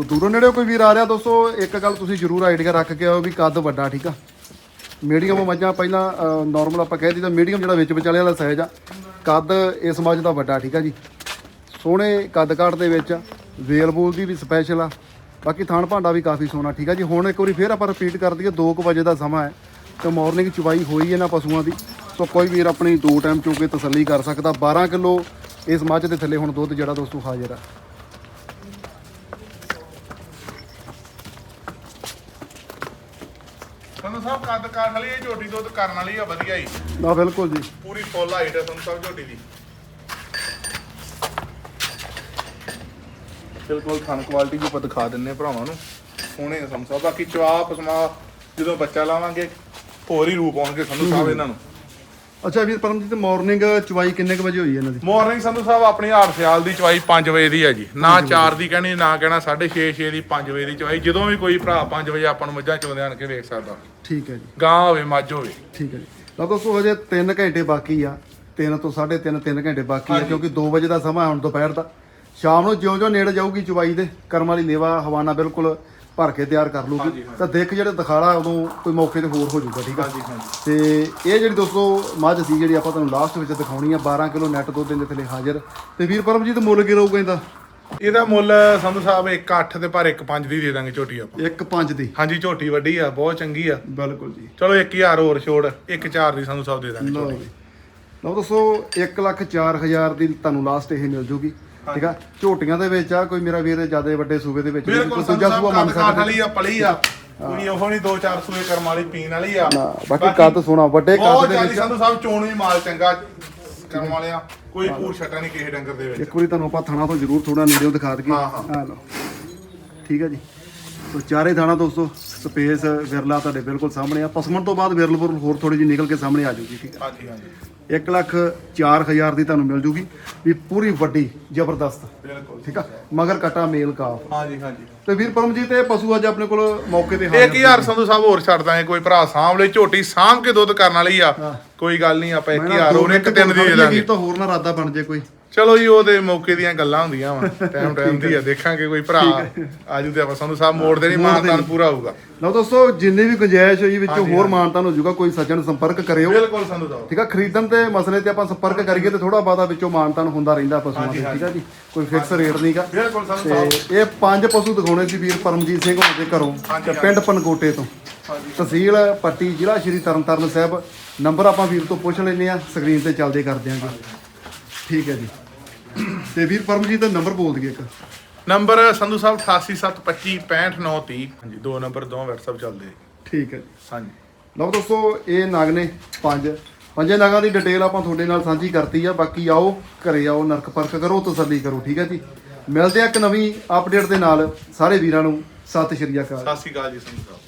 ਸੋ ਦੂਰੋਂ ਨੇੜੇ ਕੋਈ ਵੀਰ ਆ ਰਿਹਾ ਦੋਸਤੋ, ਇੱਕ ਗੱਲ ਤੁਸੀਂ ਜ਼ਰੂਰ ਆਈਡੀਆ ਰੱਖ ਕੇ ਆਓ ਵੀ ਕੱਦ ਵੱਡਾ, ਠੀਕ ਆ? ਮੀਡੀਅਮ ਮੱਝਾਂ ਪਹਿਲਾਂ ਨਾਰਮਲ ਆਪਾਂ ਕਹਿ ਦਿੱਤਾ ਮੀਡੀਅਮ ਜਿਹੜਾ ਵਿੱਚ ਵਿਚਾਲੇ ਵਾਲਾ ਸਾਈਜ਼ ਆ। ਕੱਦ ਇਸ ਮੱਝ ਦਾ ਵੱਡਾ, ਠੀਕ ਆ ਜੀ? ਸੋਹਣੇ ਕੱਦ ਕਾਟ ਦੇ ਵਿੱਚ ਵੇਲ ਬੂਲ ਦੀ ਵੀ ਸਪੈਸ਼ਲ ਆ। ਬਾਕੀ ਥਾਣ ਭਾਂਡਾ ਵੀ ਕਾਫੀ ਸੋਹਣਾ, ਠੀਕ ਆ ਜੀ? ਹੁਣ ਇੱਕ ਵਾਰੀ ਫੇਰ ਆਪਾਂ ਰਿਪੀਟ ਕਰ ਦਈਏ 2 ਵਜੇ ਦਾ ਸਮਾਂ ਹੈ ਤੇ ਮਾਰਨਿੰਗ ਚੁਵਾਈ ਹੋਈ ਇਹਨਾਂ ਪਸ਼ੂਆਂ ਦੀ। ਸੋ ਕੋਈ ਵੀਰ ਆਪਣੀ ਦੋ ਟਾਈਮ ਚੋ ਕੇ ਤਸੱਲੀ ਕਰ ਸਕਦਾ। 12 ਕਿਲੋ ਇਸ ਮੱਝ ਦੇ ਥੱਲੇ ਹੁਣ ਦੁੱਧ ਜਿਹੜਾ ਦੋਸਤੋ ਹਾਜ਼ਰ ਆ। ਸੰਧੂ ਸਾਹਿਬ ਕੱਦ ਕਾਠ ਵਾਲੀ ਇਹ ਝੋਟੀ ਦੁੱਧ ਕਰਨ ਵਾਲੀ ਆ ਵਧੀਆ ਹੀ। ਨਾ ਬਿਲਕੁਲ ਜੀ। ਪੂਰੀ ਫੁੱਲ ਹਾਈਟ ਹੈ ਸੰਧੂ ਸਾਹਿਬ ਝੋਟੀ ਦੀ। ਬਿਲਕੁਲ ਖਾਣ ਕੁਆਲਿਟੀ ਵੀ ਆਪਾਂ ਦਿਖਾ ਦਿੰਨੇ ਭਰਾਵਾਂ ਨੂੰ। ਸੋਹਣੇ ਸੰਧੂ ਸਾਹਿਬ ਬਾਕੀ ਚਵਾ ਪਸਮਾ ਜਦੋਂ ਬੱਚਾ ਲਾਵਾਂਗੇ ਹੋਰ ਹੀ ਰੂਪ ਆਉਣਗੇ ਸੰਧੂ ਸਾਹਿਬ ਇਹਨਾਂ ਨੂੰ। ਅੱਛਾ ਵੀਰ ਪਰਮਜੀਤ ਮਾਰਨਿੰਗ ਚਵਾਈ ਕਿੰਨੇ ਕੁ ਵਜੇ ਹੋਈ ਇਹਨਾਂ ਦੀ? ਮਾਰਨਿੰਗ ਸੰਧੂ ਸਾਹਿਬ ਆਪਣੀ ਹਾਰ ਸਿਆਲ ਦੀ ਚਵਾਈ 5 ਵਜੇ ਦੀ ਹੈ ਜੀ ਨਾ 4 ਦੀ ਕਹਿਣੀ ਨਾ ਕਹਿਣਾ 6:30 6 ਦੀ 5 ਵਜੇ ਦੀ ਚਵਾਈ। ਜਦੋਂ ਵੀ ਕੋਈ ਭਰਾ 5 ਵਜੇ ਆਪਾਂ ਨੂੰ ਮੱਝਾਂ ਚੋਂਦੇ ਆਣ ਕੇ ਵੇਖ ਸਕਦਾ। ਠੀਕ ਹੈ ਜੀ। ਗਾਂ ਹੋਵੇ ਮੱਝ ਹੋਵੇ। ਠੀਕ ਹੈ ਜੀ। ਲਓ ਦੋਸਤੋ ਹਜੇ 3 ਘੰਟੇ ਬਾਕੀ ਆ। 3 ਤੋਂ 3.5 3 ਘੰਟੇ ਬਾਕੀ ਆ। ਕਿਉਂਕਿ 2 ਵਜੇ ਦਾ ਸਮਾਂ ਹੁਣ ਦੁਪਹਿਰ ਦਾ। ਸ਼ਾਮ ਨੂੰ ਜਿਉਂ-ਜਿਉਂ ਨੇੜੇ ਜਾਊਗੀ ਚਵਾਈ ਦੇ ਕਰਮ ਵਾਲੀ ਲੇਵਾ ਹਵਾਨਾ ਬਿਲਕੁਲ ਭਰ ਕੇ ਤਿਆਰ ਕਰ ਲੂਗੀ। ਤਾਂ ਦੇਖ ਜਿਹੜੇ ਦਿਖਾਲਾ ਉਦੋਂ ਕੋਈ ਮੌਕੇ ਤੇ ਹੋਰ ਹੋ ਜਾਊਗਾ ਠੀਕ ਆ? ਤੇ ਇਹ ਜਿਹੜੀ ਦੋਸਤੋ ਮੱਝ ਸੀ ਜਿਹੜੀ ਆਪਾਂ ਤੁਹਾਨੂੰ ਲਾਸਟ ਵਿੱਚ ਦਿਖਾਉਣੀ ਆ 12 ਕਿਲੋ ਨੈਟ ਦੁੱਧ ਦੇ ਥੱਲੇ ਹਾਜ਼ਰ। ਤੇ ਵੀਰ ਪਰਮਜੀਤ ਮੁੱਲ ਕੀ ਰਹੂਗਾ ਇਹਦਾ? ਇਹਦਾ ਮੁੱਲ ਸੰਧੂ ਸਾਹਿਬ 1.8 ਤੇ ਪਰ 1.5 ਦੀ ਦੇ ਦਾਂਗੇ ਝੋਟੀ ਆਪਾਂ। 1.5 ਦੀ। ਹਾਂਜੀ ਝੋਟੀ ਵੱਡੀ ਆ ਬਹੁਤ ਚੰਗੀ ਆ। ਬਿਲਕੁਲ ਜੀ। ਚਲੋ 1000 ਹੋਰ ਛੋੜ 1.4 ਦੀ ਸੰਧੂ ਸਾਹਿਬ ਦੇ ਦਾਂਗੇ ਲਓ ਝੋਟੀ। ਲਓ ਦੋਸਤੋ 1 ਲੱਖ 4000 ਦੀ ਤੁਹਾਨੂੰ ਲਾਸਟ ਇਹ ਮਿਲ ਜੂਗੀ। ਠੀਕ ਆ? ਝੋਟੀਆਂ ਦੇ ਵਿੱਚ ਆ ਕੋਈ ਮੇਰਾ ਵੀਰ ਜ਼ਿਆਦਾ ਵੱਡੇ ਸੂਬੇ ਦੇ ਵਿੱਚ ਨਹੀਂ, ਬਿਲਕੁਲ ਕੋਈ ਦੂਜਾ ਸਾਹਿਬ ਸੂਆ ਮੰਨ ਸਕਦਾ ਵਾਲੀ ਆ ਪਲੀ ਆ। ਕੋਈ ਉਹ ਨਹੀਂ ਦੋ ਚਾਰ ਸੂਏ ਕਰਮ ਵਾਲੀ ਪੀਣ ਵਾਲੀ ਆ। ਨਾ ਬਾਕੀ ਕੱਦ ਸੋਹਣਾ ਵੱਡੇ ਕੱਦ ਬਹੁਤ ਦੇ ਵਿੱਚ ਸੰਧੂ ਸਾਹਿਬ ਚੋਣ ਵੀ ਮਾਲ ਚੰਗਾ ਕਰਮ ਵਾਲਿਆ। ਕੋਈ ਪੂਰ ਛੱਟਾ ਨਹੀਂ ਕਿਸੇ ਡੰਗਰ ਦੇ ਵਿੱਚ। ਇੱਕ ਵਾਰੀ ਤੁਹਾਨੂੰ ਆਪਾਂ ਥਾਣਾ ਤੋਂ ਜ਼ਰੂਰ ਥੋੜਾ ਨੇੜਿਓਂ ਦਿਖਾ ਦਈਏ। ਹਾਂ, ਹਾਂ। ਆ ਲਓ। ਠੀਕ ਹੈ ਜੀ। ਸੋ ਚਾਰੇ ਥਾਣਾ ਦੋਸਤੋ ਸਪੇਸ ਵਿਰਲਾ ਤੁਹਾਡੇ ਬਿਲਕੁਲ ਸਾਹਮਣੇ ਆ। ਪਸਮਣ ਤੋਂ ਬਾਅਦ ਵਿਰਲਪੁਰ ਹੋਰ ਥੋੜੀ ਜਿਹੀ ਨਿਕਲ ਕੇ ਸਾਹਮਣੇ ਆ ਜਾਊਗੀ ਠੀਕ ਹਾਂਜੀ ਹਾਂਜੀ। ਹੈ 1 ਲੱਖ 4000 ਦੀ ਤੁਹਾਨੂੰ ਮਿਲ ਜੂਗੀ ਵੀ ਪੂਰੀ ਵੱਡੀ ਜ਼ਬਰਦਸਤ। ਬਿਲਕੁਲ ਠੀਕ ਆ? ਮਗਰ ਕਟਾ ਮੇਲ ਕਾਫ। ਹਾਂਜੀ ਹਾਂਜੀ। ਤੇ ਵੀਰ ਪਰਮਜੀਤ ਇਹ ਪਸ਼ੂ ਅੱਜ ਆਪਣੇ ਕੋਲ ਮੌਕੇ ਤੇ ਹਾਜ਼ਰ 1000 ਸੰਧੂ ਸਾਹਿਬ ਹੋਰ ਛੱਡ ਦਾਂਗੇ ਕੋਈ ਭਰਾ ਸਾਂਭ ਲਈ ਝੋਟੀ ਸਾਂਭ ਕੇ ਦੁੱਧ ਕਰਨ ਵਾਲੀ ਆ। ਕੋਈ ਗੱਲ ਨਹੀਂ ਆਪਾਂ ਮੈਂ ਨਾ 1000 ਦੋ ਹੋਰ ਇੱਕ ਦਿਨ ਦੀ ਦੇ ਦਾਂਗੇ। ਤਾਂ ਹੋਰ ਨਾ ਰਾਦਾ ਬਣ ਜੇ ਕੋਈ। ਚਲੋ ਜੀ ਉਹਦੇ ਮੌਕੇ ਦੀਆਂ ਗੱਲਾਂ ਹੁੰਦੀਆਂ ਵਾ। ਟਾਈਮ ਟਾਈਮ ਦੀ ਆ ਦੇਖਾਂਗੇ ਕੋਈ ਭਰਾ ਆਜੂ ਤੇ ਆਪਾਂ ਸੰਧੂ ਸਾਹਿਬ ਮੋੜ ਦੇ ਨਹੀਂ ਮੋੜ ਮਾਨਤਾਨ ਦੇਣੀ। ਪੂਰਾ ਹੋਊਗਾ। ਲਓ ਦੋਸਤੋ ਜਿੰਨੀ ਵੀ ਗੁੰਜਾਇਸ਼ ਹੋਈ ਵਿੱਚੋਂ ਹੋਰ। ਮਾਨਤਾਨ ਹੋ ਜਾਊਗਾ ਕੋਈ ਸੱਜਣ ਸੰਪਰਕ ਕਰਿਓ। ਬਿਲਕੁਲ ਸੰਧੂ ਸਾਹਿਬ ਠੀਕ ਆ ਖਰੀਦਣ ਤੇ ਮਸਲੇ ਤੇ ਆਪਾਂ ਸੰਪਰਕ ਕਰੀਏ ਤੇ ਥੋੜਾ ਬਾਦਾ ਵਿੱਚੋਂ ਮਾਨਤਾਨ ਹੁੰਦਾ ਰਹਿੰਦਾ ਪਸ਼ੂਆਂ ਦੇ ਠੀਕ ਆ ਜੀ। ਕੋਈ ਫਿਕਸ ਰੇਟ ਨਹੀਂਗਾ ਬਿਲਕੁਲ ਸਾਹਿਬ ਇਹ ਪੰਜ ਪਸ਼ੂ ਦਿਖਾਉਣੇ ਸੀ ਵੀਰ ਪਰਮਜੀਤ ਸਿੰਘ ਹੋਣ ਦੇ ਘਰੋਂ ਤੇ ਪਿੰਡ ਪਨਕੋਟੇ ਤੋਂ। ਤਹਿਸੀਲ ਪੱਟੀ ਜ਼ਿਲ੍ਹਾ ਸ਼੍ਰੀ ਤਰਨਤਾਰਨ ਸਾਹਿਬ। ਨੰਬਰ ਆਪਾਂ ਵੀਰ ਤੋਂ ਪੁੱਛ ਲੈਂਦੇ ਆ ਸਕਰੀਨ ਤੇ ਚੱਲਦੇ ਕਰ ਦਿਆਂਗੇ ਠੀਕ ਹੈ ਜੀ। ਤੇ ਵੀਰ ਪਰਮਜੀਤ ਦਾ ਨੰਬਰ ਬੋਲ ਦਈਏ ਇੱਕ। ਨੰਬਰ ਸੰਧੂ ਸਾਹਿਬ 8875265930 ਹਾਂਜੀ ਦੋ ਨੰਬਰ ਦੋ WhatsApp ਚੱਲਦੇ। ਠੀਕ ਹੈ ਜੀ। ਹਾਂਜੀ। ਲਓ ਦੋਸਤੋ ਇਹ ਨਗ ਨੇ ਪੰਜ। ਪੰਜੇ ਨਗਾਂ ਦੀ ਡਿਟੇਲ ਆਪਾਂ ਤੁਹਾਡੇ ਨਾਲ ਸਾਂਝੀ ਕਰਤੀ ਆ। ਬਾਕੀ ਆਓ ਘਰੇ ਆਓ ਨਰਕ ਪਰਖ ਕਰੋ ਤਸੱਲੀ ਕਰੋ ਠੀਕ ਹੈ ਜੀ? ਮਿਲਦੇ ਆ ਇੱਕ ਨਵੀਂ ਅਪਡੇਟ ਦੇ ਨਾਲ। ਸਾਰੇ ਵੀਰਾਂ ਨੂੰ ਸਤਿ ਸ਼੍ਰੀ ਅਕਾਲ। ਸਤਿ ਸ਼੍ਰੀ ਅਕਾਲ ਜੀ ਸੰਧੂ ਸਾਹਿਬ।